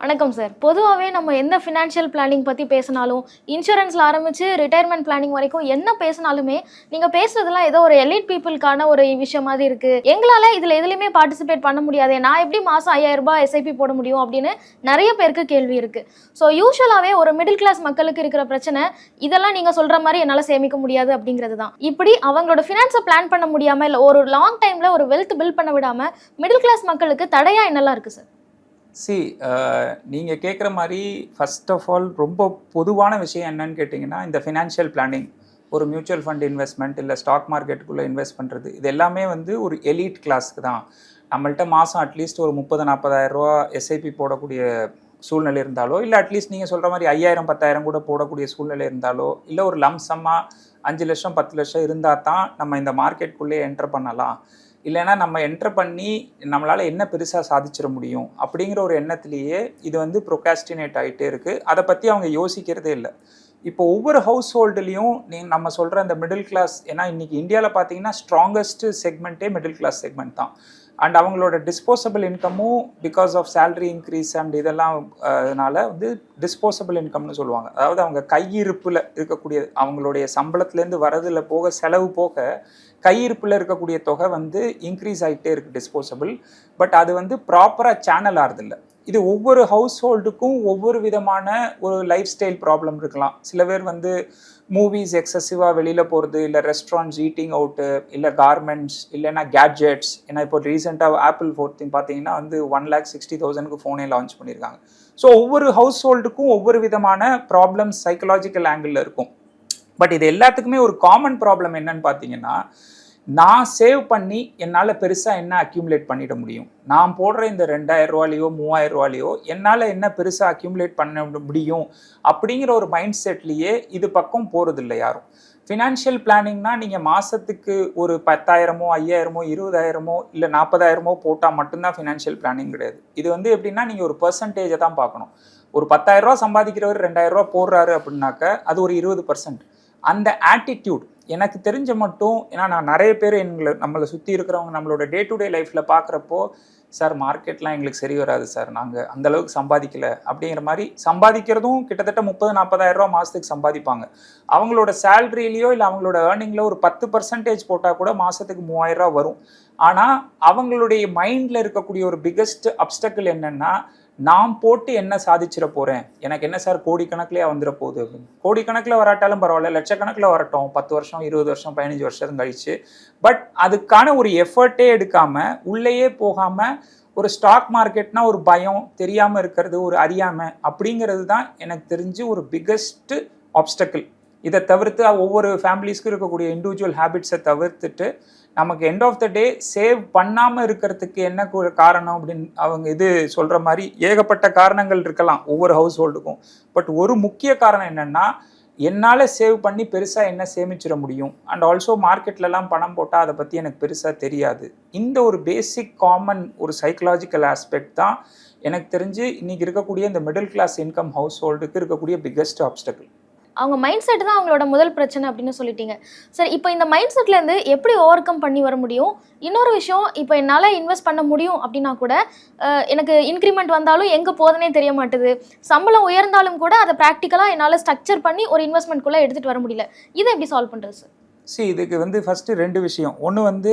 வணக்கம் சார். பொதுவாகவே நம்ம எந்த ஃபினான்ஷியல் பிளானிங் பற்றி பேசினாலும் இன்சூரன்ஸில் ஆரம்பித்து ரிட்டையர்மெண்ட் பிளானிங் வரைக்கும் என்ன பேசினாலுமே நீங்கள் பேசுறதெல்லாம் ஏதோ ஒரு எலிட் பீப்புளுக்கான ஒரு விஷயம் மாதிரி இருக்குது எங்களால் இதில் எதுலையுமே பார்ட்டிசிபேட் பண்ண முடியாதே நான் எப்படி மாதம் ஐயாயிரம் ரூபாய் எஸ்ஐபி போட முடியும் அப்படின்னு நிறைய பேருக்கு கேள்வி இருக்குது ஸோ யூஸ்வலாகவே ஒரு மிடில் கிளாஸ் மக்களுக்கு இருக்கிற பிரச்சனை இதெல்லாம் நீங்கள் சொல்கிற மாதிரி என்னால் சேமிக்க முடியாது அப்படிங்கிறது தான். இப்படி அவங்களோட ஃபினான்ஸை பிளான் பண்ண முடியாமல் இல்லை ஒரு லாங் டைமில் ஒரு வெல்த் பில்ட் பண்ண விடாமல் மிடில் கிளாஸ் மக்களுக்கு தடையாக என்னெல்லாம் இருக்குது சார்? சி uh, நீங்கள் கேட்குற மாதிரி ஃபஸ்ட் ஆஃப் ஆல் ரொம்ப பொதுவான விஷயம் என்னன்னு கேட்டிங்கன்னா இந்த ஃபினான்ஷியல் பிளானிங் ஒரு மியூச்சுவல் ஃபண்ட் இன்வெஸ்ட்மெண்ட் இல்லை ஸ்டாக் மார்க்கெட்டுக்குள்ளே இன்வெஸ்ட் பண்ணுறது இது எல்லாமே வந்து ஒரு எலீட் கிளாஸ்க்கு தான். நம்மள்ட்ட மாதம் அட்லீஸ்ட் ஒரு முப்பது நாற்பதாயிரம் ரூபா எஸ்ஐபி போடக்கூடிய சூழ்நிலை இருந்தாலோ இல்லை அட்லீஸ்ட் நீங்கள் சொல்கிற மாதிரி ஐயாயிரம் பத்தாயிரம் கூட போடக்கூடிய சூழ்நிலை இருந்தாலோ இல்லை ஒரு லம்சமாக அஞ்சு லட்சம் பத்து லட்சம் இருந்தால் தான் நம்ம இந்த மார்க்கெட்டுக்குள்ளே என்டர் பண்ணலாம். இல்லைன்னா நம்ம என்டர் பண்ணி நம்மளால் என்ன பெருசாக சாதிச்சிட முடியும் அப்படிங்கிற ஒரு எண்ணத்திலேயே இது வந்து ப்ரொகாஸ்டினேட் ஆகிட்டே இருக்குது அதை பற்றி அவங்க யோசிக்கிறதே இல்லை. இப்போ ஒவ்வொரு ஹவுஸ் ஹோல்டுலேயும் நீ நம்ம சொல்கிற அந்த மிடில் கிளாஸ் ஏன்னா இன்றைக்கி இந்தியாவில் பார்த்தீங்கன்னா ஸ்ட்ராங்கஸ்ட் செக்மெண்ட்டே மிடில் கிளாஸ் செக்மெண்ட் தான். அண்ட் அவங்களோட disposable இன்கமும் because of salary increase and இதெல்லாம் அதனால் வந்து டிஸ்போசபிள் இன்கம்னு சொல்லுவாங்க. அதாவது அவங்க கையிருப்பில் இருக்கக்கூடிய அவங்களுடைய சம்பளத்துலேருந்து வரதில் போக செலவு போக கையிருப்பில் இருக்கக்கூடிய தொகை வந்து இன்க்ரீஸ் ஆகிட்டே இருக்குது டிஸ்போசபிள் பட் அது வந்து ப்ராப்பராக சேனல் ஆகிறதில்ல இது ஒவ்வொரு ஹவுஸ் ஹோல்டுக்கும் ஒவ்வொரு விதமான ஒரு லைஃப் ஸ்டைல் ப்ராப்ளம் இருக்கலாம். சில பேர் வந்து மூவிஸ் எக்ஸசிவாக வெளியில் போகிறது இல்லை ரெஸ்டாரண்ட்ஸ் ஈட்டிங் அவுட்டு இல்லை கார்மெண்ட்ஸ் இல்லைன்னா கேட்ஜெட்ஸ் ஏன்னா இப்போ ரீசெண்டாக ஆப்பிள் ஃபோர்த்தின் பார்த்தீங்கன்னா வந்து ஒன் லேக் சிக்ஸ்டி தௌசண்ட்க்கு ஃபோனே லான்ச் பண்ணியிருக்காங்க. ஸோ ஒவ்வொரு ஹவுஸ் ஹோல்டுக்கும் ஒவ்வொரு விதமான ப்ராப்ளம்ஸ் சைக்கலாஜிக்கல் ஆங்கிளில் இருக்கும். பட் இது எல்லாத்துக்குமே ஒரு காமன் ப்ராப்ளம் என்னன்னு பார்த்தீங்கன்னா நான் சேவ் பண்ணி என்னால் பெருசாக என்ன அக்யூமுலேட் பண்ணிட முடியும்? நான் போடுற இந்த ரெண்டாயிரம் ரூபாலையோ மூவாயிரம் ரூபாலையோ என்னால் என்ன பெருசாக அக்யூமுலேட் பண்ண முடியும்? அப்படிங்கிற ஒரு மைண்ட் செட்லேயே இது பக்கம் போகிறதில்ல யாரும். ஃபினான்ஷியல் பிளானிங்னா நீங்கள் மாதத்துக்கு ஒரு பத்தாயிரமோ ஐயாயிரமோ இருபதாயிரமோ இல்லை நாற்பதாயிரமோ போட்டால் மட்டும்தான் ஃபினான்ஷியல் பிளானிங் கிடையாது. இது வந்து எப்படின்னா நீங்கள் ஒரு பர்சன்டேஜை தான் பார்க்கணும். ஒரு பத்தாயிரரூவா சம்பாதிக்கிறவர் ரெண்டாயிரரூவா போடுறாரு அப்படின்னாக்க அது ஒரு இருபது பர்சன்ட் அந்த ஆட்டிடியூட் எனக்கு தெரிஞ்ச மட்டும் ஏன்னா நான் நிறைய பேர் எங்களை நம்மளை சுற்றி இருக்கிறவங்க நம்மளோட டே டு டே லைஃப்பில் பார்க்குறப்போ சார் மார்க்கெட்லாம் எங்களுக்கு சரி வராது சார். நாங்கள் அந்தளவுக்கு சம்பாதிக்கல. அப்படிங்கிற மாதிரி சம்பாதிக்கிறதும் கிட்டத்தட்ட முப்பது நாற்பதாயிரம் ரூபா மாதத்துக்கு சம்பாதிப்பாங்க. அவங்களோட சேலரியிலையோ இல்லை அவங்களோட ஏர்னிங்கில் ஒரு பத்து பர்சன்டேஜ் போட்டால் கூட மாதத்துக்கு மூவாயிரம் ரூபா வரும். ஆனால் அவங்களுடைய மைண்டில் இருக்கக்கூடிய ஒரு பிக்கஸ்ட் அப்டக்கிள் என்னென்னா நான் போட்டு என்ன சாதிச்சிட போகிறேன் எனக்கு என்ன சார் கோடிக்கணக்கிலே வந்துட போகுது அப்படின்னு. கோடிக்கணக்கில் வராட்டாலும் பரவாயில்ல லட்சக்கணக்கில் வரட்டும். பத்து வருஷம் இருபது வருஷம் பதினஞ்சு வருஷம் கழிச்சு. பட் அதுக்கான ஒரு எஃபர்ட்டே எடுக்காமல் உள்ளேயே போகாமல் ஒரு ஸ்டாக் மார்க்கெட்னா ஒரு பயம் தெரியாமல் இருக்கிறது ஒரு அறியாமை அப்படிங்கிறது தான் எனக்கு தெரிஞ்சு ஒரு பிக்கஸ்ட்டு ஆப்ஸ்டக்கிள் இதை தவிர்த்து ஒவ்வொரு ஃபேமிலிஸ்க்கும் இருக்கக்கூடிய இண்டிவிஜுவல் ஹேபிட்ஸை தவிர்த்துட்டு நமக்கு end of the day save பண்ணாமல் இருக்கிறதுக்கு என்ன காரணம் அப்படின்னு அவங்க இது சொல்கிற மாதிரி ஏகப்பட்ட காரணங்கள் இருக்கலாம் ஒவ்வொரு ஹவுஸ் ஹோல்டுக்கும் பட் ஒரு முக்கிய காரணம் என்னென்னா என்னால் சேவ் பண்ணி பெருசாக என்ன சேமிச்சிட முடியும்? அண்ட் ஆல்சோ மார்க்கெட்லலாம் பணம் போட்டால் அதை பற்றி எனக்கு பெருசாக தெரியாது. இந்த ஒரு பேசிக் காமன் ஒரு சைக்கலாஜிக்கல் ஆஸ்பெக்ட் தான் எனக்கு தெரிஞ்சு இன்றைக்கி இருக்கக்கூடிய இந்த மிடில் கிளாஸ் இன்கம் ஹவுஸ் ஹோல்டுக்கு இருக்கக்கூடிய பிக்கஸ்ட் ஆப்ஸ்டக்கிள் அவங்க மைண்ட் செட் தான் அவங்களோட முதல் பிரச்சனை அப்படின்னு சொல்லிட்டீங்க. சரி இப்போ இந்த மைண்ட் செட்லேருந்து எப்படி ஓவர் கம் பண்ணி வர முடியும்? இன்னொரு விஷயம் இப்போ என்னால் இன்வெஸ்ட் பண்ண முடியும் அப்படின்னா கூட எனக்கு இன்க்ரிமெண்ட் வந்தாலும் எங்கே போகுதுனே தெரிய மாட்டுது. சம்பளம் உயர்ந்தாலும் கூட அதை ப்ராக்டிக்கலாக என்னால் ஸ்ட்ரக்சர் பண்ணி ஒரு இன்வெஸ்ட்மெண்ட்குள்ளே எடுத்துகிட்டு வர முடியல. இதை எப்படி சால்வ் பண்ணுறது சார் சி இதுக்கு வந்து ஃபஸ்ட்டு ரெண்டு விஷயம். ஒன்று வந்து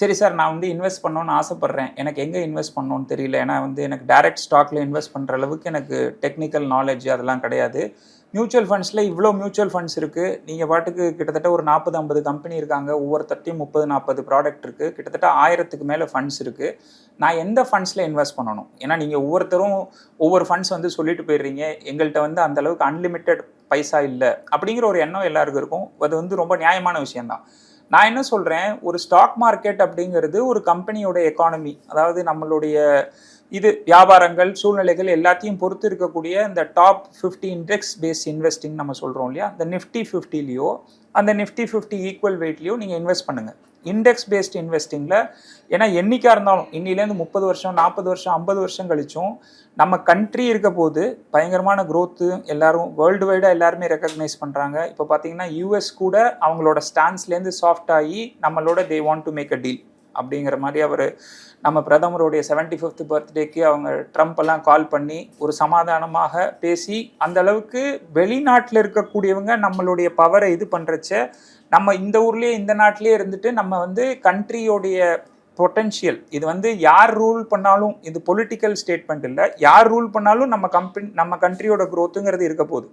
சரி சார் நான் வந்து இன்வெஸ்ட் பண்ணணும்னு ஆசைப்பட்றேன். எனக்கு எங்கே இன்வெஸ்ட் பண்ணணும்னு தெரியல. ஏன்னா வந்து எனக்கு டைரக்ட் ஸ்டாக்ல இன்வெஸ்ட் பண்ணுற அளவுக்கு எனக்கு டெக்னிக்கல் நாலேஜ் அதெல்லாம் கிடையாது. மியூச்சுவல் ஃபண்ட்ஸில் இவ்வளோ மியூச்சுவல் ஃபண்ட்ஸ் இருக்குது நீங்கள் பாட்டுக்கு கிட்டத்தட்ட ஒரு நாற்பது ஐம்பது கம்பெனி இருக்காங்க. ஒவ்வொருத்தட்டையும் முப்பது நாற்பது ப்ராடக்ட் இருக்குது கிட்டத்தட்ட ஆயிரத்துக்கு மேலே ஃபண்ட்ஸ் இருக்குது நான் எந்த ஃபண்ட்ஸில் இன்வெஸ்ட் பண்ணணும்? ஏன்னா நீங்கள் ஒவ்வொருத்தரும் ஒவ்வொரு ஃபண்ட்ஸ் வந்து சொல்லிட்டு போயிடுறீங்க. எங்கள்கிட்ட வந்து அந்தளவுக்கு அன்லிமிட்டெட் பைசா இல்லை. அப்படிங்கிற ஒரு எண்ணம் எல்லாருக்கும் இருக்கும். அது வந்து ரொம்ப நியாயமான விஷயம்தான். நான் என்ன சொல்கிறேன் ஒரு ஸ்டாக் மார்க்கெட் அப்படிங்கிறது ஒரு கம்பெனியோட எக்கானமி அதாவது நம்மளுடைய இது வியாபாரங்கள் சூழ்நிலைகள் எல்லாத்தையும் பொறுத்து இருக்கக்கூடிய இந்த top fifty index based investing நம்ம சொல்கிறோம் இல்லையா? அந்த நிஃப்டி ஃபிஃப்டிலேயோ அந்த நிஃப்டி ஃபிஃப்டி ஈக்குவல் வெயிட்லேயோ நீங்கள் இன்வெஸ்ட் பண்ணுங்கள் இண்டெக்ஸ் பேஸ்ட் இன்வெஸ்டிங்கில் ஏன்னா என்றைக்காக இருந்தாலும் இன்னிலேருந்து முப்பது வருஷம் நாற்பது வருஷம் ஐம்பது வருஷம் கழிச்சும் நம்ம கண்ட்ரி இருக்க போது பயங்கரமான க்ரோத்து எல்லாரும் வேர்ல்டு வைடாக எல்லாருமே ரெக்கக்னைஸ் பண்ணுறாங்க இப்போ பார்த்தீங்கன்னா யூஎஸ் கூட அவங்களோட ஸ்டான்ஸ்லேருந்து சாஃப்ட் ஆகி நம்மளோட they want to make a deal அப்படிங்கிற மாதிரி அவர் நம்ம பிரதமருடைய செவன்டி ஃபிஃப்த் பர்த்டேக்கு அவங்க ட்ரம்ப் எல்லாம் கால் பண்ணி ஒரு சமாதானமாக பேசி அந்த அளவுக்கு வெளிநாட்டில் இருக்கக்கூடியவங்க நம்மளுடைய பவரை இது பண்ணுறச்ச நம்ம இந்த ஊர்லேயே இந்த நாட்டிலேயே இருந்துட்டு நம்ம வந்து கண்ட்ரியோடைய பொட்டென்ஷியல் இது வந்து யார் ரூல் பண்ணாலும் இது பொலிட்டிக்கல் ஸ்டேட்மெண்ட் இல்லை யார் ரூல் பண்ணாலும் நம்ம கம்பெனி நம்ம கண்ட்ரியோட க்ரோத்துங்கிறது இருக்க போகுது.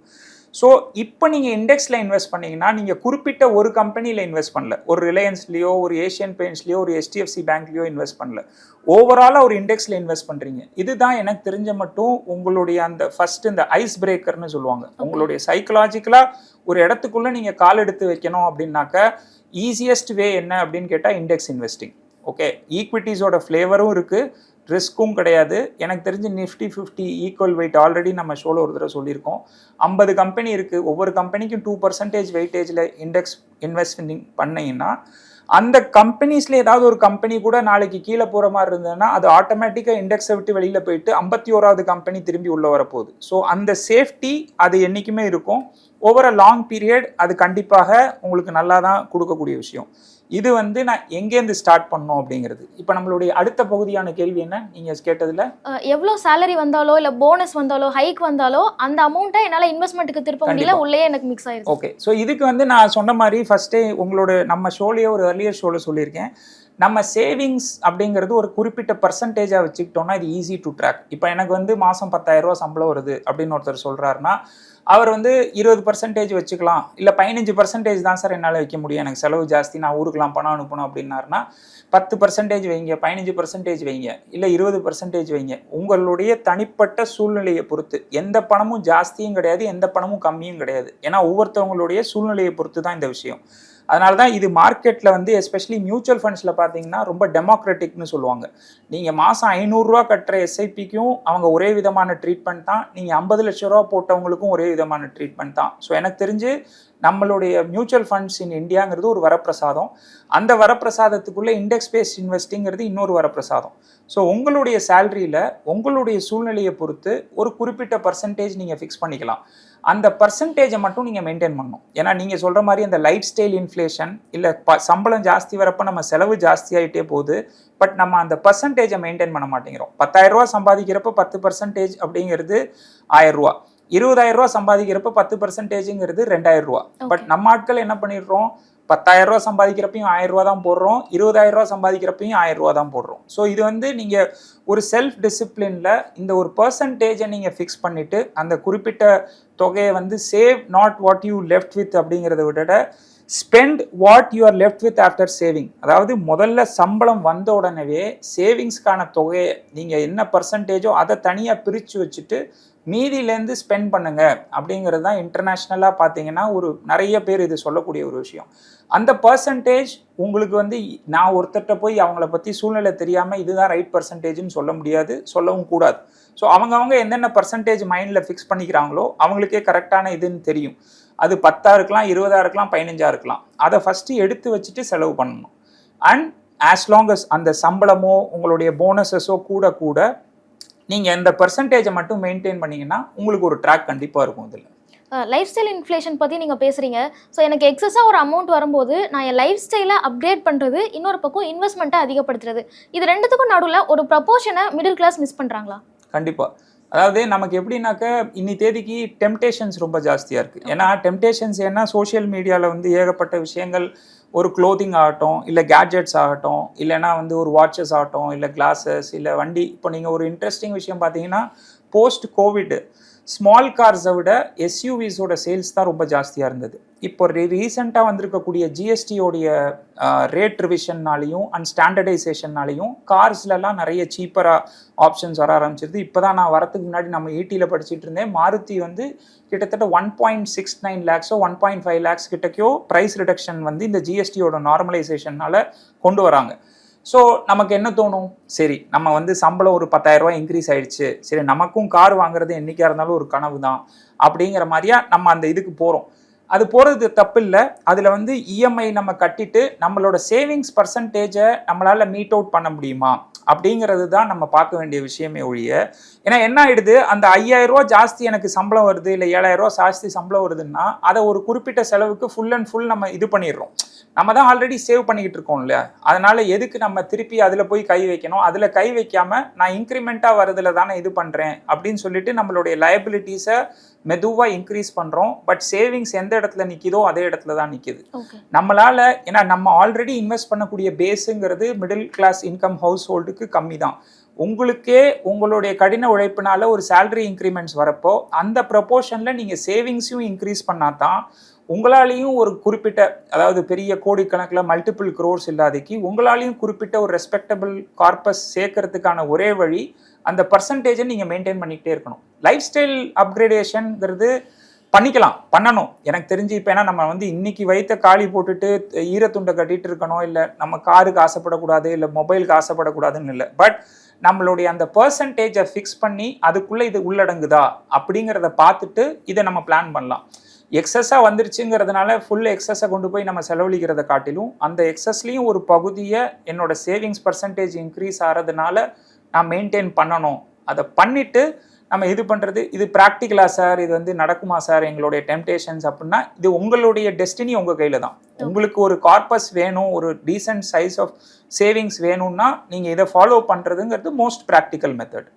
ஸோ இப்போ நீங்கள் இண்டெக்ஸில் இன்வெஸ்ட் பண்ணீங்கன்னா நீங்கள் குறிப்பிட்ட ஒரு கம்பெனியில் இன்வெஸ்ட் பண்ணல. ஒரு ரிலையன்ஸ்லேயோ ஒரு ஏஷியன் பெயிண்ட்ஸ்லையோ ஒரு ஹெச்டிஎஃப்சி பேங்க்லேயோ இன்வெஸ்ட் பண்ணல. ஓவராலாக ஒரு இண்டெக்ஸில் இன்வெஸ்ட் பண்ணுறீங்க இதுதான் எனக்கு தெரிஞ்ச மட்டும் உங்களுடைய அந்த ஃபர்ஸ்ட் இந்த ஐஸ் பிரேக்கர்னு சொல்லுவாங்க. உங்களுடைய சைக்கலாஜிக்கலாக ஒரு இடத்துக்குள்ளே நீங்கள் கால் எடுத்து வைக்கணும் அப்படின்னாக்க ஈஸியஸ்ட் வே என்ன அப்படின்னு கேட்டால் இண்டெக்ஸ் இன்வெஸ்டிங் ஓகே ஈக்விட்டிஸோட ஃப்ளேவரும் இருக்குது ரிஸ்க்கும் கிடையாது. எனக்கு தெரிஞ்சு Nifty fifty equal weight already நம்ம ஷோவில் ஒரு தடவை சொல்லியிருக்கோம். ஐம்பது கம்பெனி இருக்குது ஒவ்வொரு கம்பெனிக்கும் டூ பர்சன்டேஜ் வெயிட்டேஜில் இண்டெக்ஸ் இன்வெஸ்ட்மெண்டிங் பண்ணீங்கன்னா அந்த கம்பெனிஸில் ஏதாவது ஒரு கம்பெனி கூட நாளைக்கு கீழே போகிற மாதிரி இருந்ததுன்னா அது ஆட்டோமேட்டிக்காக இண்டெக்ஸை விட்டு வெளியில் போயிட்டு ஐம்பத்தி ஓராவது கம்பெனி திரும்பி உள்ளே வரப்போகுது. ஸோ அந்த சேஃப்டி அது என்றைக்குமே இருக்கும். ஓவர் அ லாங் பீரியட் அது கண்டிப்பாக உங்களுக்கு நல்லா தான் கொடுக்கக்கூடிய விஷயம். இது வந்து நான் எங்கேருந்து ஸ்டார்ட் பண்ணோம் அப்படிங்கிறது. இப்போ நம்மளுடைய அடுத்த பகுதியான கேள்வி என்ன? நீங்கள் கேட்டதில்? எவ்வளோ சேலரி வந்தாலோ இல்லை போனஸ் வந்தாலோ ஹைக் வந்தாலோ அந்த அமௌண்ட்டை என்னால் இன்வெஸ்ட்மெண்ட்டுக்கு திருப்ப முடியல. உள்ளே எனக்கு மிக்ஸ் ஆயிருச்சு. ஓகே ஸோ இதுக்கு வந்து நான் சொன்ன மாதிரி ஃபஸ்ட்டே உங்களோட நம்ம ஷோலேயே ஒரு earlier ஷோவில் சொல்லியிருக்கேன். நம்ம சேவிங்ஸ் அப்படிங்கிறது ஒரு குறிப்பிட்ட பர்சன்டேஜாக வச்சுக்கிட்டோம்னா இது ஈஸி டு ட்ராக் இப்போ எனக்கு வந்து மாதம் ரூபா சம்பளம் வருது அப்படின்னு ஒருத்தர் சொல்கிறாருன்னா அவர் வந்து இருபது பர்சன்டேஜ் வச்சுக்கலாம். இல்லை பதினஞ்சு பர்சன்டேஜ் தான் சார் என்னால் வைக்க முடியும். எனக்கு செலவு ஜாஸ்தி நான் ஊருக்குலாம் பணம் அனுப்பணும் அப்படின்னாருன்னா பத்து பர்சன்டேஜ் வைங்க பதினஞ்சு பர்சன்டேஜ் வைங்க இல்லை இருபது பர்சன்டேஜ் வைங்க. உங்களுடைய தனிப்பட்ட சூழ்நிலையை பொறுத்து. எந்த பணமும் ஜாஸ்தியும் கிடையாது எந்த பணமும் கம்மியும் கிடையாது. ஏன்னா ஒவ்வொருத்தவங்களுடைய சூழ்நிலையை பொறுத்து தான் இந்த விஷயம். அதனால தான் இது மார்க்கெட்டில் வந்து எஸ்பெஷலி மியூச்சுவல் ஃபண்ட்ஸில் பார்த்தீங்கன்னா ரொம்ப டெமோக்ராட்டிக்னு சொல்லுவாங்க. நீங்கள் மாதம் ஐநூறுரூவா கட்டுற எஸ்ஐபிக்கும் அவங்க ஒரே விதமான ட்ரீட்மெண்ட் தான். நீங்கள் ஐம்பது லட்ச ரூபா போட்டவங்களுக்கும் ஒரே விதமான ட்ரீட்மெண்ட் தான். ஸோ எனக்கு தெரிஞ்சு நம்மளுடைய மியூச்சுவல் ஃபண்ட்ஸ் இன் இந்தியாங்கிறது ஒரு வரப்பிரசாதம். அந்த வரப்பிரசாதத்துக்குள்ளே இண்டெக்ஸ் பேஸ்ட் இன்வெஸ்டிங்கிறது இன்னொரு வரப்பிரசாதம். ஸோ உங்களுடைய சேலரியில் உங்களுடைய சூழ்நிலையை பொறுத்து ஒரு குறிப்பிட்ட பர்சன்டேஜ் நீங்கள் ஃபிக்ஸ் பண்ணிக்கலாம். அந்த பர்சன்டேஜை மட்டும் நீங்கள் மெயின்டைன் பண்ணணும். ஏன்னா நீங்கள் சொல்கிற மாதிரி அந்த லைஃப் ஸ்டைல் இன்ஃப்ளேஷன் இல்லை ப சம்பளம் ஜாஸ்தி வரப்போ நம்ம செலவு ஜாஸ்தி ஆகிட்டே போகுது. பட் நம்ம அந்த பர்சன்டேஜை மெயின்டைன் பண்ண மாட்டேங்கிறோம். பத்தாயிரம் ரூபா சம்பாதிக்கிறப்ப பத்து பர்சன்டேஜ் அப்படிங்கிறது ஆயிரம் ரூபா இருபதாயிரம் ரூபா சம்பாதிக்கிறப்ப பத்து பர்சன்டேஜுங்கிறது ரெண்டாயிரம் ரூபா பட் நம்ம ஆட்கள் என்ன பண்ணிடுறோம்? பத்தாயிரம் ரூபா சம்பாதிக்கிறப்பையும் ஆயிரம் ரூபா தான் போடுறோம். இருபதாயிரம் ரூபா சம்பாதிக்கிறப்பையும் ஆயிரம் ரூபா தான் போடுறோம். ஸோ இது வந்து நீங்கள் ஒரு செல்ஃப் டிசிப்ளினில் இந்த ஒரு பர்சன்டேஜை நீங்கள் ஃபிக்ஸ் பண்ணிவிட்டு அந்த குறிப்பிட்ட தொகையை வந்து save not what you left with அப்படிங்கிறத விட spend what you are left with after saving அதாவது முதல்ல சம்பளம் வந்த உடனே சேவிங்ஸ்க்கான தொகையை நீங்கள் என்ன பர்சன்டேஜோ அதை தனியாக பிரித்து வச்சுட்டு மீதியிலேருந்து ஸ்பெண்ட் பண்ணுங்க அப்படிங்கிறது தான் இன்டர்நேஷ்னலாக பார்த்தீங்கன்னா ஒரு நிறைய பேர் இது சொல்லக்கூடிய ஒரு விஷயம். அந்த பர்சன்டேஜ் உங்களுக்கு வந்து நான் ஒருத்தர்கிட்ட போய் அவங்கள பற்றி சூழ்நிலை தெரியாமல் இதுதான் ரைட் பர்சன்டேஜ்னு சொல்ல முடியாது சொல்லவும் கூடாது. ஸோ அவங்கவுங்க என்னென்ன பர்சன்டேஜ் மைண்டில் ஃபிக்ஸ் பண்ணிக்கிறாங்களோ அவங்களுக்கே கரெக்டான இதுன்னு தெரியும். அது பத்தாக இருக்கலாம் இருபதாக இருக்கலாம் பதினஞ்சா இருக்கலாம். அதை ஃபஸ்ட்டு எடுத்து வச்சுட்டு செலவு பண்ணணும். அண்ட் ஆஸ் லாங் அஸ் அந்த சம்பளமோ உங்களுடைய போனஸஸோ கூட கூட நீங்கள் இந்த பர்சன்டேஜை மட்டும் மெயின்டைன் பண்ணீங்கன்னா உங்களுக்கு ஒரு ட்ராக் கண்டிப்பாக இருக்கும் இதில். லைஃப் ஸ்டைல் இன்ஃப்ளேஷன் பற்றி நீங்கள் பேசுகிறீங்க ஸோ எனக்கு எக்ஸஸாக ஒரு அமௌண்ட் வரும்போது நான் என் லைஃப் ஸ்டைலை அப்கிரேட் பண்ணுறது இன்னொரு பக்கம் இன்வெஸ்ட்மெண்ட்டை அதிகப்படுத்துறது. இது ரெண்டுத்துக்கும் நடுவில் ஒரு ப்ரப்போர்ஷனை மிடில் கிளாஸ் மிஸ் பண்ணுறாங்களா கண்டிப்பாக அதாவது நமக்கு எப்படின்னாக்க இன்னி தேதிக்கு டெம்டேஷன்ஸ் ரொம்ப ஜாஸ்தியாக இருக்குது ஏன்னா டெம்டேஷன்ஸ் ஏன்னா சோஷியல் மீடியாவில் வந்து ஏகப்பட்ட விஷயங்கள் ஒரு க்ளோதிங் ஆகட்டும் இல்லை கேட்ஜெட்ஸ் ஆகட்டும் இல்லைன்னா வந்து ஒரு வாட்சஸ் ஆகட்டும் இல்லை கிளாஸஸ் இல்லை வண்டி. இப்போ நீங்கள் ஒரு இன்ட்ரெஸ்டிங் விஷயம் பார்த்தீங்கன்னா போஸ்ட் கோவிட் ஸ்மால் கார்ஸை விட எஸ்யூவிஸோட சேல்ஸ் தான் ரொம்ப ஜாஸ்தியாக இருந்தது. இப்போ ரீசெண்டாக வந்திருக்கக்கூடிய ஜிஎஸ்டியோடைய ரேட் ரிவிஷன்னாலையும் அண்ட் ஸ்டாண்டர்டைசேஷன்னாலையும் கார்ஸ்லலாம் நிறைய சீப்பராக ஆப்ஷன்ஸ் வர ஆரம்பிச்சிருது. இப்போ தான் நான் வரதுக்கு முன்னாடி நம்ம ஈட்டியில் படிச்சுட்டு இருந்தேன். மாருதி வந்து கிட்டத்தட்ட ஒன் பாயிண்ட் சிக்ஸ் நைன் லேக்ஸோ ஒன் பாயிண்ட் ஃபைவ் லேக்ஸ் கிட்டக்கோ ப்ரைஸ் ரிடக்ஷன் வந்து இந்த ஜிஎஸ்டியோட நார்மலைசேஷனால் கொண்டு வராங்க. ஸோ நமக்கு என்ன தோணும்? சரி நம்ம வந்து சம்பளம் ஒரு பத்தாயிரம் ரூபாய் இன்க்ரீஸ் ஆயிடுச்சு. சரி நமக்கும் கார் வாங்குறது என்னைக்கா இருந்தாலும் ஒரு கனவு தான் அப்படிங்கிற மாதிரியா நம்ம அந்த இதுக்கு போகிறோம் அது போகிறது தப்பில்லை. அதில் வந்து இஎம்ஐ நம்ம கட்டிட்டு நம்மளோட சேவிங்ஸ் பர்சன்டேஜை நம்மளால் மீட் அவுட் பண்ண முடியுமா? அப்படிங்கிறது தான் நம்ம பார்க்க வேண்டிய விஷயமே ஒழிய ஏன்னா என்ன ஆயிடுது? அந்த ஐயாயிரரூவா ஜாஸ்தி எனக்கு சம்பளம் வருது இல்லை ஏழாயிரம் ஜாஸ்தி சம்பளம் வருதுன்னா அதை ஒரு குறிப்பிட்ட செலவுக்கு ஃபுல் அண்ட் ஃபுல் நம்ம இது பண்ணிடுறோம். நம்ம தான் ஆல்ரெடி சேவ் பண்ணிக்கிட்டு இருக்கோம்ல அதனால் அதனால எதுக்கு நம்ம திருப்பி அதில் போய் கை வைக்கணும்? அதில் கை வைக்காம நான் இன்க்ரிமெண்ட்டாக வரதுல தானே இது பண்ணுறேன் அப்படின்னு சொல்லிட்டு நம்மளுடைய லயபிலிட்டிஸை மெதுவாக இன்க்ரீஸ் பண்ணுறோம் பட் சேவிங்ஸ் எந்த இடத்துல நிற்கிதோ அதே இடத்துல தான் நிற்கிது நம்மளால ஏன்னா நம்ம ஆல்ரெடி இன்வெஸ்ட் பண்ணக்கூடிய பேஸுங்கிறது மிடில் கிளாஸ் இன்கம் ஹவுஸ் ஹோல்டுக்கு கம்மி தான். உங்களுக்கே உங்களுடைய கடின உழைப்பினால ஒரு salary இன்க்ரிமெண்ட்ஸ் வரப்போ அந்த ப்ரொபோர்ஷனில் நீங்கள் சேவிங்ஸையும் இன்க்ரீஸ் பண்ணால் தான் உங்களாலேயும் ஒரு குறிப்பிட்ட அதாவது பெரிய கோடிக்கணக்கில் மல்டிபிள் க்ரோர்ஸ் இல்லாதக்கு உங்களாலேயும் குறிப்பிட்ட ஒரு ரெஸ்பெக்டபிள் கார்பஸ் சேர்க்கறதுக்கான ஒரே வழி அந்த பர்சன்டேஜை நீங்கள் மெயின்டைன் பண்ணிக்கிட்டே இருக்கணும். லைஃப் ஸ்டைல் அப்கிரேடேஷனுங்கிறது பண்ணிக்கலாம் பண்ணணும். எனக்கு தெரிஞ்சு இப்போ ஏன்னா நம்ம வந்து இன்னைக்கு வைத்த காலி போட்டுட்டு ஈரத்துண்டை கட்டிட்டு இருக்கணும் இல்லை நம்ம காருக்கு ஆசைப்படக்கூடாது இல்லை மொபைலுக்கு ஆசைப்படக்கூடாதுன்னு இல்லை. பட் நம்மளுடைய அந்த பர்சன்டேஜை ஃபிக்ஸ் பண்ணி அதுக்குள்ளே இது உள்ளடங்குதா அப்படிங்கிறத பார்த்துட்டு இதை நம்ம பிளான் பண்ணலாம். எக்ஸஸாக வந்துருச்சுங்கிறதுனால ஃபுல் எக்ஸஸை கொண்டு போய் நம்ம செலவழிக்கிறத காட்டிலும் அந்த எக்ஸஸ்லேயும் ஒரு பகுதியை என்னோட சேவிங்ஸ் பர்சன்டேஜ் இன்க்ரீஸ் ஆகிறதுனால நான் மெயின்டைன் பண்ணணும். அதை பண்ணிட்டு நம்ம இது பண்ணுறது இது ப்ராக்டிக்கலா சார் இது வந்து நடக்குமா சார் எங்களுடைய டெம்டேஷன்ஸ் அப்படின்னா இது உங்களுடைய டெஸ்டினி உங்கள் கையில் தான். உங்களுக்கு ஒரு கார்பஸ் வேணும் ஒரு டீசென்ட் சைஸ் ஆஃப் சேவிங்ஸ் வேணும்னா நீங்கள் இதை ஃபாலோ பண்ணுறதுங்கிறது most practical method